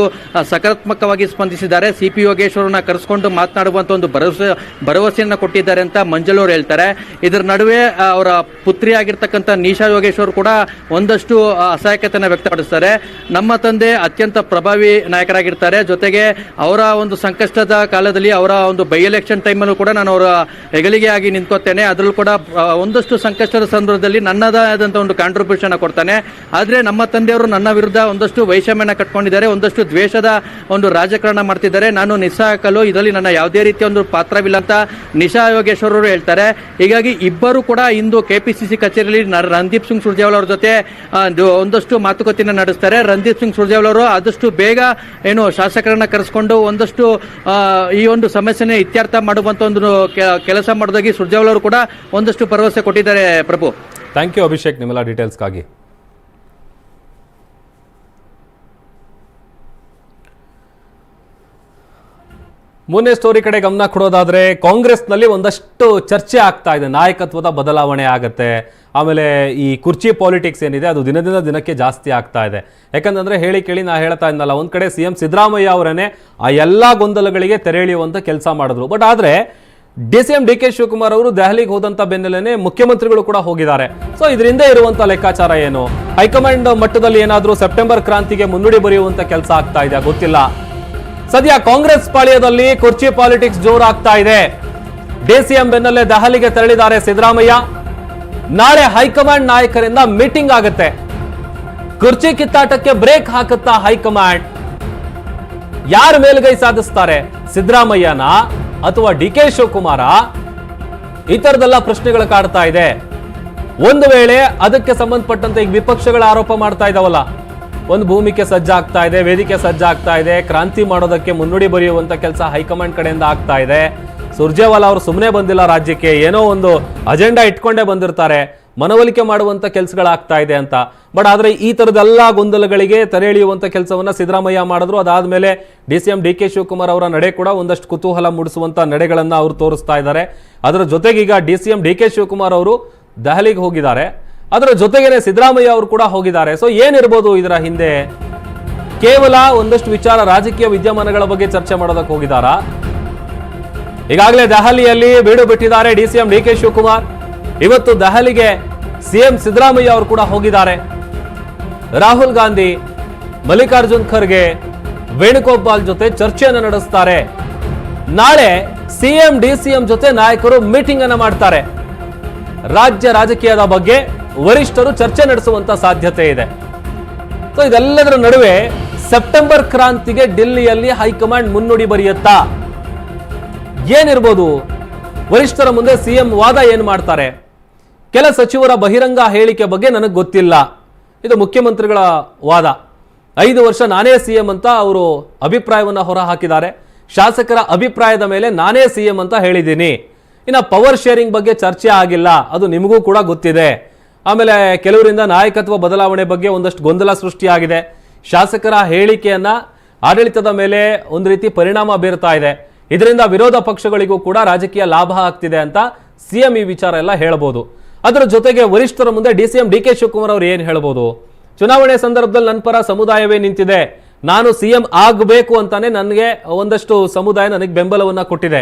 ಸಕಾರಾತ್ಮಕವಾಗಿ ಸ್ಪಂದಿಸಿದ್ದಾರೆ. ಸಿ ಪಿ ಯೋಗೇಶ್ವರನ್ನ ಕರೆಸ್ಕೊಂಡು ಮಾತನಾಡುವಂತ ಒಂದು ಭರವಸೆ ಭರವಸೆಯನ್ನು ಕೊಟ್ಟಿದ್ದಾರೆ ಅಂತ ಮಂಜಲ್ ಅವರು ಹೇಳ್ತಾರೆ. ಇದರ ನಡುವೆ ಅವರ ಪುತ್ರಿ ಆಗಿರ್ತಕ್ಕಂಥ ನಿಶಾ ಯೋಗೇಶ್ವರ್ ಕೂಡ ಒಂದಷ್ಟು ಅಸಹಾಯಕತೆಯನ್ನು ವ್ಯಕ್ತಪಡಿಸ್ತಾರೆ. ನಮ್ಮ ತಂದೆ ಅತ್ಯಂತ ಪ್ರಭಾವಿ ನಾಯಕರಾಗಿರ್ತಾರೆ. ಜೊತೆಗೆ ಅವರ ಒಂದು ಸಂಕಷ್ಟದ ಕಾಲದಲ್ಲಿ ಅವರ ಒಂದು ಬೈ ಎಲೆಕ್ಷನ್ ಟೈಮಲ್ಲೂ ಕೂಡ ನಾನು ಅವರ ಹೆಗಲಿಗೆ ಆಗಿ ನಿಂತ್ಕೋತೇನೆ. ಅದರಲ್ಲೂ ಕೂಡ ಒಂದಷ್ಟು ಸಂಕಷ್ಟದ ಸಂದರ್ಭದಲ್ಲಿ ನನ್ನದಾದಂಥ ಒಂದು ಕಾಂಟ್ರಿಬ್ಯೂಷನ್ ಕೊಡ್ತಾನೆ. ಆದರೆ ನಮ್ಮ ತಂದೆಯವರು ನನ್ನ ವಿರುದ್ಧ ಒಂದಷ್ಟು ವೈಷಮ್ಯನ ಕಟ್ಕೊಂಡಿದ್ದಾರೆ. ಒಂದಷ್ಟು ದ್ವೇಷದ ಒಂದು ರಾಜಕಾರಣ ಮಾಡ್ತಿದ್ದಾರೆ. ನಾನು ನಿಸ್ಸಾಕಲು ಇದರಲ್ಲಿ ನನ್ನ ಯಾವುದೇ ರೀತಿಯ ಒಂದು ಪಾತ್ರವಿಲ್ಲ ಅಂತ ನಿಶಾ ಯೋಗೇಶ್ವರರು ಹೇಳ್ತಾರೆ. ಹೀಗಾಗಿ ಇಬ್ಬರು ಕೂಡ ಇಂದು ಕೆಪಿಸಿಸಿ ಕಚೇರಿಯಲ್ಲಿ ರಣದೀಪ್ ಸಿಂಗ್ ಸುರ್ಜೇವಾಲ್ ಅವರ ಜೊತೆ ಒಂದಷ್ಟು ಮಾತುಕತೆಯನ್ನು ನಡೆಸ್ತಾರೆ. ರಣದೀಪ್ ಸಿಂಗ್ ಸುರ್ಜೇವಾಲ್ ಅವರು ಆದಷ್ಟು ಬೇಗ ಏನು ಶಾಸಕರನ್ನ ಕರೆಸಿಕೊಂಡು ಒಂದಷ್ಟು ಈ ಒಂದು ಸಮಸ್ಯೆನ ಇತ್ಯರ್ಥ ಮಾಡುವಂತ ಒಂದು ಕೆಲಸ ಮಾಡೋದಾಗಿ ಸುರ್ಜೇವಾಲ್ ಅವರು ಕೂಡ ಒಂದಷ್ಟು ಭರವಸೆ ಕೊಟ್ಟಿದ್ದಾರೆ ಪ್ರಭು. ಥ್ಯಾಂಕ್ ಯು ಅಭಿಷೇಕ್ ನಿಮ್ಮೆಲ್ಲ ಡೀಟೇಲ್ಸ್ಗಾಗಿ ಮುಂದೆ ಸ್ಟೋರಿ ಕಡೆ ಗಮನ ಕೊಡೋದಾದ್ರೆ ಕಾಂಗ್ರೆಸ್ನಲ್ಲಿ ಒಂದಷ್ಟು ಚರ್ಚೆ ಆಗ್ತಾ ಇದೆ. ನಾಯಕತ್ವದ ಬದಲಾವಣೆ ಆಗತ್ತೆ. ಆಮೇಲೆ ಈ ಕುರ್ಚಿ ಪಾಲಿಟಿಕ್ಸ್ ಏನಿದೆ, ಅದು ದಿನದಿಂದ ದಿನಕ್ಕೆ ಜಾಸ್ತಿ ಆಗ್ತಾ ಇದೆ. ಯಾಕಂತಂದ್ರೆ ಹೇಳಿ ಕೇಳಿ ನಾ ಹೇಳ್ತಾ ಇದ್ನಲ್ಲ, ಒಂದ್ ಕಡೆ ಸಿ ಎಂ ಸಿದ್ದರಾಮಯ್ಯ ಅವರನ್ನೇ ಆ ಎಲ್ಲಾ ಗೊಂದಲಗಳಿಗೆ ತೆರೆಳಿಯುವಂಥ ಕೆಲಸ ಮಾಡಿದ್ರು. ಬಟ್ ಆದ್ರೆ D C M D K Shivakumar ಅವರು ದೆಹಲಿಗೆ ಹೋದಂಥ ಬೆನ್ನಲ್ಲೇ ಮುಖ್ಯಮಂತ್ರಿಗಳು ಕೂಡ ಹೋಗಿದ್ದಾರೆ. ಸೊ ಇದರಿಂದ ಇರುವಂಥ ಲೆಕ್ಕಾಚಾರ ಏನು? ಹೈಕಮಾಂಡ್ ಮಟ್ಟದಲ್ಲಿ ಏನಾದರೂ ಸೆಪ್ಟೆಂಬರ್ ಕ್ರಾಂತಿಗೆ ಮುನ್ನುಡಿ ಬರೆಯುವಂಥ ಕೆಲಸ ಆಗ್ತಾ ಇದೆ ಗೊತ್ತಿಲ್ಲ. ಸದ್ಯ ಕಾಂಗ್ರೆಸ್ ಪಾಳ್ಯದಲ್ಲಿ ಕುರ್ಚಿ ಪಾಲಿಟಿಕ್ಸ್ ಜೋರಾಗ್ತಾ ಇದೆ. ಡಿಸಿಎಂ ಬೆನ್ನಲ್ಲೇ ದೆಹಲಿಗೆ ತೆರಳಿದ್ದಾರೆ ಸಿದ್ದರಾಮಯ್ಯ. ನಾಳೆ ಹೈಕಮಾಂಡ್ ನಾಯಕರಿಂದ ಮೀಟಿಂಗ್ ಆಗುತ್ತೆ. ಕುರ್ಚಿ ಕಿತ್ತಾಟಕ್ಕೆ ಬ್ರೇಕ್ ಹಾಕುತ್ತಾ ಹೈಕಮಾಂಡ್. ಯಾರ ಮೇಲುಗೈ ಸಾಧಿಸ್ತಾರೆ ಸಿದ್ದರಾಮಯ್ಯನ ಅಥವಾ ಡಿ ಕೆ ಶಿವಕುಮಾರ? ಈ ಪ್ರಶ್ನೆಗಳು ಕಾಡ್ತಾ ಇದೆ. ಒಂದು ವೇಳೆ ಅದಕ್ಕೆ ಸಂಬಂಧಪಟ್ಟಂತೆ ಈಗ ವಿಪಕ್ಷಗಳ ಆರೋಪ ಮಾಡ್ತಾ ಇದಾವಲ್ಲ ಒಂದು ಭೂಮಿಕೆ ಸಜ್ಜಾಗ್ತಾ ಇದೆ, ವೇದಿಕೆ ಸಜ್ಜಾಗ್ತಾ ಇದೆ, ಕ್ರಾಂತಿ ಮಾಡೋದಕ್ಕೆ ಮುನ್ನುಡಿ ಬರೆಯುವಂಥ ಕೆಲಸ ಹೈಕಮಾಂಡ್ ಕಡೆಯಿಂದ ಆಗ್ತಾ ಇದೆ. ಸುರ್ಜೇವಾಲಾ ಅವರು ಸುಮ್ಮನೆ ಬಂದಿಲ್ಲ ರಾಜ್ಯಕ್ಕೆ, ಏನೋ ಒಂದು ಅಜೆಂಡಾ ಇಟ್ಕೊಂಡೇ ಬಂದಿರ್ತಾರೆ. ಮನವೊಲಿಕೆ ಮಾಡುವಂತ ಕೆಲಸಗಳಾಗ್ತಾ ಇದೆ ಅಂತ. ಬಟ್ ಆದ್ರೆ ಈ ಥರದೆಲ್ಲ ಗೊಂದಲಗಳಿಗೆ ತೆರೆ ಎಳೆಯುವಂತ ಕೆಲಸವನ್ನ ಸಿದ್ದರಾಮಯ್ಯ ಮಾಡಿದ್ರು. ಅದಾದಮೇಲೆ D C M D K Shivakumar ಅವರ ನಡೆ ಕೂಡ ಒಂದಷ್ಟು ಕುತೂಹಲ ಮೂಡಿಸುವಂತ ನಡೆಗಳನ್ನು ಅವರು ತೋರಿಸ್ತಾ ಇದ್ದಾರೆ. ಅದರ ಜೊತೆಗೀಗ D C M D K Shivakumar ಅವರು ದೆಹಲಿಗೆ ಹೋಗಿದ್ದಾರೆ. ಅದರ ಜೊತೆಗೇನೆ ಸಿದ್ದರಾಮಯ್ಯ ಅವರು ಕೂಡ ಹೋಗಿದ್ದಾರೆ. ಸೊ ಏನಿರ್ಬೋದು ಇದರ ಹಿಂದೆ? ಕೇವಲ ಒಂದಷ್ಟು ವಿಚಾರ ರಾಜಕೀಯ ವಿದ್ಯಮಾನಗಳ ಬಗ್ಗೆ ಚರ್ಚೆ ಮಾಡೋದಕ್ಕೆ ಹೋಗಿದ್ದಾರಾ? ಈಗಾಗಲೇ ದೆಹಲಿಯಲ್ಲಿ ಬೀಡು ಬಿಟ್ಟಿದ್ದಾರೆ D C M D K Shivakumar. ಇವತ್ತು ದೆಹಲಿಗೆ ಸಿಎಂ ಸಿದ್ದರಾಮಯ್ಯ ಅವರು ಕೂಡ ಹೋಗಿದ್ದಾರೆ. ರಾಹುಲ್ ಗಾಂಧಿ, ಮಲ್ಲಿಕಾರ್ಜುನ್ ಖರ್ಗೆ, ವೇಣುಗೋಪಾಲ್ ಜೊತೆ ಚರ್ಚೆಯನ್ನು ನಡೆಸ್ತಾರೆ. ನಾಳೆ ಸಿಎಂ ಡಿಸಿಎಂ ಜೊತೆ ನಾಯಕರು ಮೀಟಿಂಗ್ ಅನ್ನು ಮಾಡ್ತಾರೆ. ರಾಜ್ಯ ರಾಜಕೀಯದ ಬಗ್ಗೆ ವರಿಷ್ಠರು ಚರ್ಚೆ ನಡೆಸುವಂತ ಸಾಧ್ಯತೆ ಇದೆ. ಸೊ ಇದೆಲ್ಲದರ ನಡುವೆ ಸೆಪ್ಟೆಂಬರ್ ಕ್ರಾಂತಿಗೆ ಡೆಲ್ಲಿಯಲ್ಲಿ ಹೈಕಮಾಂಡ್ ಮುನ್ನುಡಿ ಬರೆಯುತ್ತಾ, ಏನಿರ್ಬೋದು? ವರಿಷ್ಠರ ಮುಂದೆ ಸಿಎಂ ವಾದ ಏನು ಮಾಡ್ತಾರೆ? ಕೆಲ ಸಚಿವರ ಬಹಿರಂಗ ಹೇಳಿಕೆ ಬಗ್ಗೆ ನನಗೆ ಗೊತ್ತಿಲ್ಲ. ಇದು ಮುಖ್ಯಮಂತ್ರಿಗಳ ವಾದ. ಐದು ವರ್ಷ ನಾನೇ ಸಿಎಂ ಅಂತ ಅವರು ಅಭಿಪ್ರಾಯವನ್ನು ಹೊರ ಹಾಕಿದ್ದಾರೆ ಶಾಸಕರ ಅಭಿಪ್ರಾಯದ ಮೇಲೆ ನಾನೇ ಸಿಎಂ ಅಂತ ಹೇಳಿದ್ದೀನಿ. ಇನ್ನು ಪವರ್ ಶೇರಿಂಗ್ ಬಗ್ಗೆ ಚರ್ಚೆ ಆಗಿಲ್ಲ. ಅದು ನಿಮಗೂ ಕೂಡ ಗೊತ್ತಿದೆ. ಆಮೇಲೆ ಕೆಲವರಿಂದ ನಾಯಕತ್ವ ಬದಲಾವಣೆ ಬಗ್ಗೆ ಒಂದಷ್ಟು ಗೊಂದಲ ಸೃಷ್ಟಿಯಾಗಿದೆ. ಶಾಸಕರ ಹೇಳಿಕೆಯನ್ನ ಆಡಳಿತದ ಮೇಲೆ ಒಂದು ರೀತಿ ಪರಿಣಾಮ ಬೀರ್ತಾ ಇದೆ. ಇದರಿಂದ ವಿರೋಧ ಪಕ್ಷಗಳಿಗೂ ಕೂಡ ರಾಜಕೀಯ ಲಾಭ ಆಗ್ತಿದೆ ಅಂತ ಸಿಎಂ ಈ ವಿಚಾರ ಎಲ್ಲ ಹೇಳ್ಬೋದು. ಅದರ ಜೊತೆಗೆ ವರಿಷ್ಠರ ಮುಂದೆ D C M D K Shivakumar ಅವರು ಏನು ಹೇಳ್ಬೋದು? ಚುನಾವಣೆ ಸಂದರ್ಭದಲ್ಲಿ ನನ್ನ ಪರ ಸಮುದಾಯವೇ ನಿಂತಿದೆ. ನಾನು ಸಿಎಂ ಆಗಬೇಕು ಅಂತಾನೆ ನನಗೆ ಒಂದಷ್ಟು ಸಮುದಾಯ ನನಗೆ ಬೆಂಬಲವನ್ನ ಕೊಟ್ಟಿದೆ.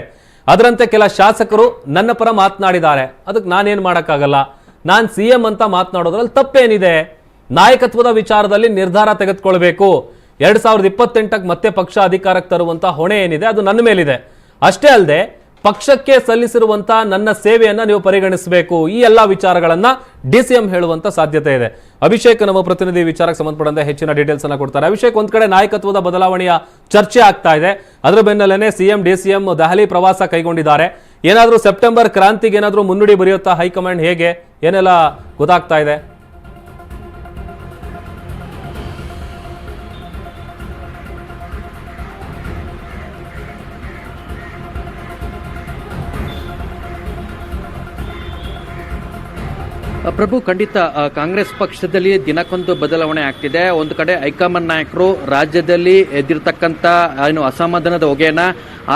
ಅದರಂತೆ ಕೆಲ ಶಾಸಕರು ನನ್ನ ಪರ ಮಾತನಾಡಿದ್ದಾರೆ. ಅದಕ್ಕೆ ನಾನೇನು ಮಾಡೋಕ್ಕಾಗಲ್ಲ? ನಾನು ಸಿಎಂ ಅಂತ ಮಾತನಾಡೋದ್ರಲ್ಲಿ ತಪ್ಪೇನಿದೆ? ನಾಯಕತ್ವದ ವಿಚಾರದಲ್ಲಿ ನಿರ್ಧಾರ ತೆಗೆದುಕೊಳ್ಬೇಕು. ಎರಡ್ ಸಾವಿರದ ಇಪ್ಪತ್ತೆಂಟಕ್ಕೆ ಮತ್ತೆ ಪಕ್ಷ ಅಧಿಕಾರಕ್ಕೆ ತರುವಂತಹ ಹೊಣೆ ಏನಿದೆ? ಅದು ನನ್ನ ಮೇಲಿದೆ. ಅಷ್ಟೇ ಅಲ್ಲದೆ ಪಕ್ಷಕ್ಕೆ ಸಲ್ಲಿಸಿರುವಂತಹ ನನ್ನ ಸೇವೆಯನ್ನ ನೀವು ಪರಿಗಣಿಸಬೇಕು. ಈ ಎಲ್ಲ ವಿಚಾರಗಳನ್ನ ಡಿ ಸಿ ಎಂ ಹೇಳುವಂತ ಸಾಧ್ಯತೆ ಇದೆ. ಅಭಿಷೇಕ್ ನಮ್ಮ ಪ್ರತಿನಿಧಿ ವಿಚಾರಕ್ಕೆ ಸಂಬಂಧಪಟ್ಟಂತೆ ಹೆಚ್ಚಿನ ಡೀಟೇಲ್ಸ್ ಅನ್ನ ಕೊಡ್ತಾರೆ. ಅಭಿಷೇಕ್, ಒಂದ್ ಕಡೆ ನಾಯಕತ್ವದ ಬದಲಾವಣೆಯ ಚರ್ಚೆ ಆಗ್ತಾ ಇದೆ. ಅದರ ಬೆನ್ನಲ್ಲೇನೆ CM D C M Delhi ಪ್ರವಾಸ ಕೈಗೊಂಡಿದ್ದಾರೆ. ಏನಾದರೂ ಸೆಪ್ಟೆಂಬರ್ ಕ್ರಾಂತಿಗೆ ಏನಾದರೂ ಮುನ್ನುಡಿ ಬರೆಯುತ್ತಾ ಹೈಕಮಾಂಡ್ ಹೇಗೆ? ಏನೆಲ್ಲ ಗೊತ್ತಾಗ್ತಾ ಇದೆ? ಪ್ರಭು, ಖಂಡಿತ ಕಾಂಗ್ರೆಸ್ ಪಕ್ಷದಲ್ಲಿ ದಿನಕ್ಕೊಂದು ಬದಲಾವಣೆ ಆಗ್ತಿದೆ. ಒಂದು ಕಡೆ ಹೈಕಮಾಂಡ್ ನಾಯಕರು ರಾಜ್ಯದಲ್ಲಿ ಎದ್ದಿರ್ತಕ್ಕಂಥ, ಏನು ಅಸಮಾಧಾನದ ಹೊಗೆಯನ್ನ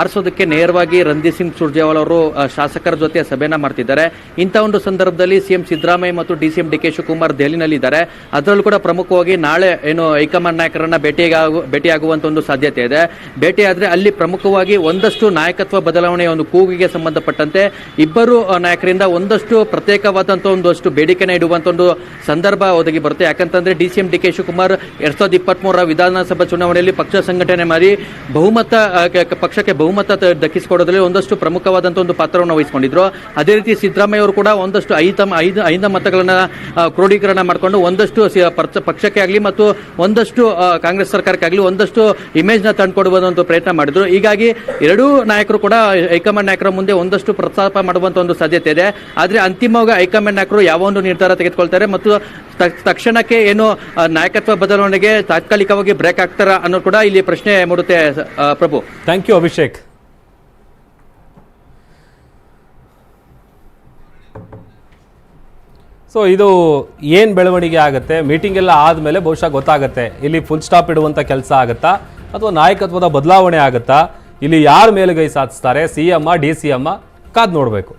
ಆರಿಸೋದಕ್ಕೆ ನೇರವಾಗಿ ರಂದೀಪ್ ಸಿಂಗ್ ಸುರ್ಜೇವಾಲ್ ಅವರು ಶಾಸಕರ ಜೊತೆ ಸಭೆನ ಮಾಡ್ತಿದ್ದಾರೆ. ಇಂಥ ಒಂದು ಸಂದರ್ಭದಲ್ಲಿ ಸಿಎಂ ಸಿದ್ದರಾಮಯ್ಯ ಮತ್ತು D C M D K Shivakumar ದೆಹಲಿನಲ್ಲಿ ಇದ್ದಾರೆ ಅದರಲ್ಲೂ ಕೂಡ ಪ್ರಮುಖವಾಗಿ ನಾಳೆ, ಏನು, ಹೈಕಮಾಂಡ್ ನಾಯಕರನ್ನ ಭೇಟಿಯಾಗ, ಭೇಟಿಯಾಗುವಂತ ಒಂದು ಸಾಧ್ಯತೆ ಇದೆ. ಭೇಟಿಯಾದ್ರೆ ಅಲ್ಲಿ ಪ್ರಮುಖವಾಗಿ ಒಂದಷ್ಟು ನಾಯಕತ್ವ ಬದಲಾವಣೆಯ ಒಂದು ಕೂಗಿಗೆ ಸಂಬಂಧಪಟ್ಟಂತೆ ಇಬ್ಬರು ನಾಯಕರಿಂದ ಒಂದಷ್ಟು ಪ್ರತ್ಯೇಕವಾದಂಥ ಒಂದಷ್ಟು ಬೇಡಿಕೆನ ಇಡುವಂತ ಒಂದು ಸಂದರ್ಭ ಒದಗಿ ಬರುತ್ತೆ. ಯಾಕಂತಂದ್ರೆ D C M D K Shivakumar ಎರಡ್ ಸಾವಿರದ ಇಪ್ಪತ್ಮೂರರ ವಿಧಾನಸಭಾ ಚುನಾವಣೆಯಲ್ಲಿ ಪಕ್ಷ ಸಂಘಟನೆ ಮಾಡಿ ಬಹುಮತ ಪಕ್ಷಕ್ಕೆ ಬಹುಮತ ದಕ್ಕಿಸಿಕೊಡೋದ್ರಲ್ಲಿ ಒಂದಷ್ಟು ಪ್ರಮುಖವಾದಂತ ಒಂದು ಪಾತ್ರವನ್ನು ವಹಿಸಿಕೊಂಡಿದ್ರು. ಅದೇ ರೀತಿ ಸಿದ್ದರಾಮಯ್ಯ ಅವರು ಕೂಡ ಒಂದಷ್ಟು ಐದು ಐದು, ಐದ ಮತಗಳನ್ನ ಕ್ರೋಢೀಕರಣ ಮಾಡಿಕೊಂಡು ಒಂದಷ್ಟು ಪಕ್ಷಕ್ಕೆ ಆಗಲಿ ಮತ್ತು ಒಂದಷ್ಟು ಕಾಂಗ್ರೆಸ್ ಸರ್ಕಾರಕ್ಕೆ ಆಗಲಿ ಒಂದಷ್ಟು ಇಮೇಜ್ನ ತಂದುಕೊಡುವ ಒಂದು ಪ್ರಯತ್ನ ಮಾಡಿದ್ರು. ಹೀಗಾಗಿ ಎರಡೂ ನಾಯಕರು ಕೂಡ ಹೈಕಮಾಂಡ್ ನಾಯಕರ ಮುಂದೆ ಒಂದಷ್ಟು ಪ್ರಸ್ತಾಪ ಮಾಡುವಂತ ಒಂದು ಸಾಧ್ಯತೆ ಇದೆ. ಆದರೆ ಅಂತಿಮವಾಗಿ ಹೈಕಮಾಂಡ್ ನಾಯಕರು ಯಾವ ಒಂದು ನಿರ್ಧಾರ ತೆಗೆದುಕೊಳ್ತಾರೆ ಮತ್ತು ತಕ್ಷಣಕ್ಕೆ ಏನು ನಾಯಕತ್ವ ಬದಲಾವಣೆಗೆ ತಾತ್ಕಾಲಿಕವಾಗಿ ಬ್ರೇಕ್ ಆಗ್ತಾರ ಅನ್ನೋ ಕೂಡ ಇಲ್ಲಿ ಪ್ರಶ್ನೆ ಮೂಡುತ್ತೆ Prabhu. Thank you Abhishek so ಇದು ಏನು ಬೆಳವಣಿಗೆ ಆಗುತ್ತೆ? ಮೀಟಿಂಗ್ ಎಲ್ಲ ಆದಮೇಲೆ ಬಹುಶಃ ಗೊತ್ತಾಗುತ್ತೆ. ಇಲ್ಲಿ ಫುಲ್ ಸ್ಟಾಪ್ ಇಡುವಂಥ ಕೆಲಸ ಆಗುತ್ತಾ? ಅಥವಾ ನಾಯಕತ್ವದ ಬದಲಾವಣೆ ಆಗುತ್ತಾ? ಇಲ್ಲಿ ಯಾರ ಮೇಲುಗೈ ಸಾಧಿಸ್ತಾರೆ? C M D C M ಕಾದು ನೋಡಬೇಕು.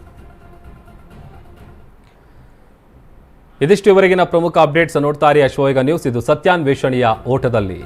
ಇದಿಷ್ಟು ಇವರೆಗಿನ ಪ್ರಮುಖ ಅಪ್ಡೇಟ್ಸ್ ನೋಡ್ತಾರೆ ಅಶ್ವಯುಗ ನ್ಯೂಸ್. ಇದು ಸತ್ಯಾನ್ವೇಷಣೆಯ ಓಟದಲ್ಲಿ.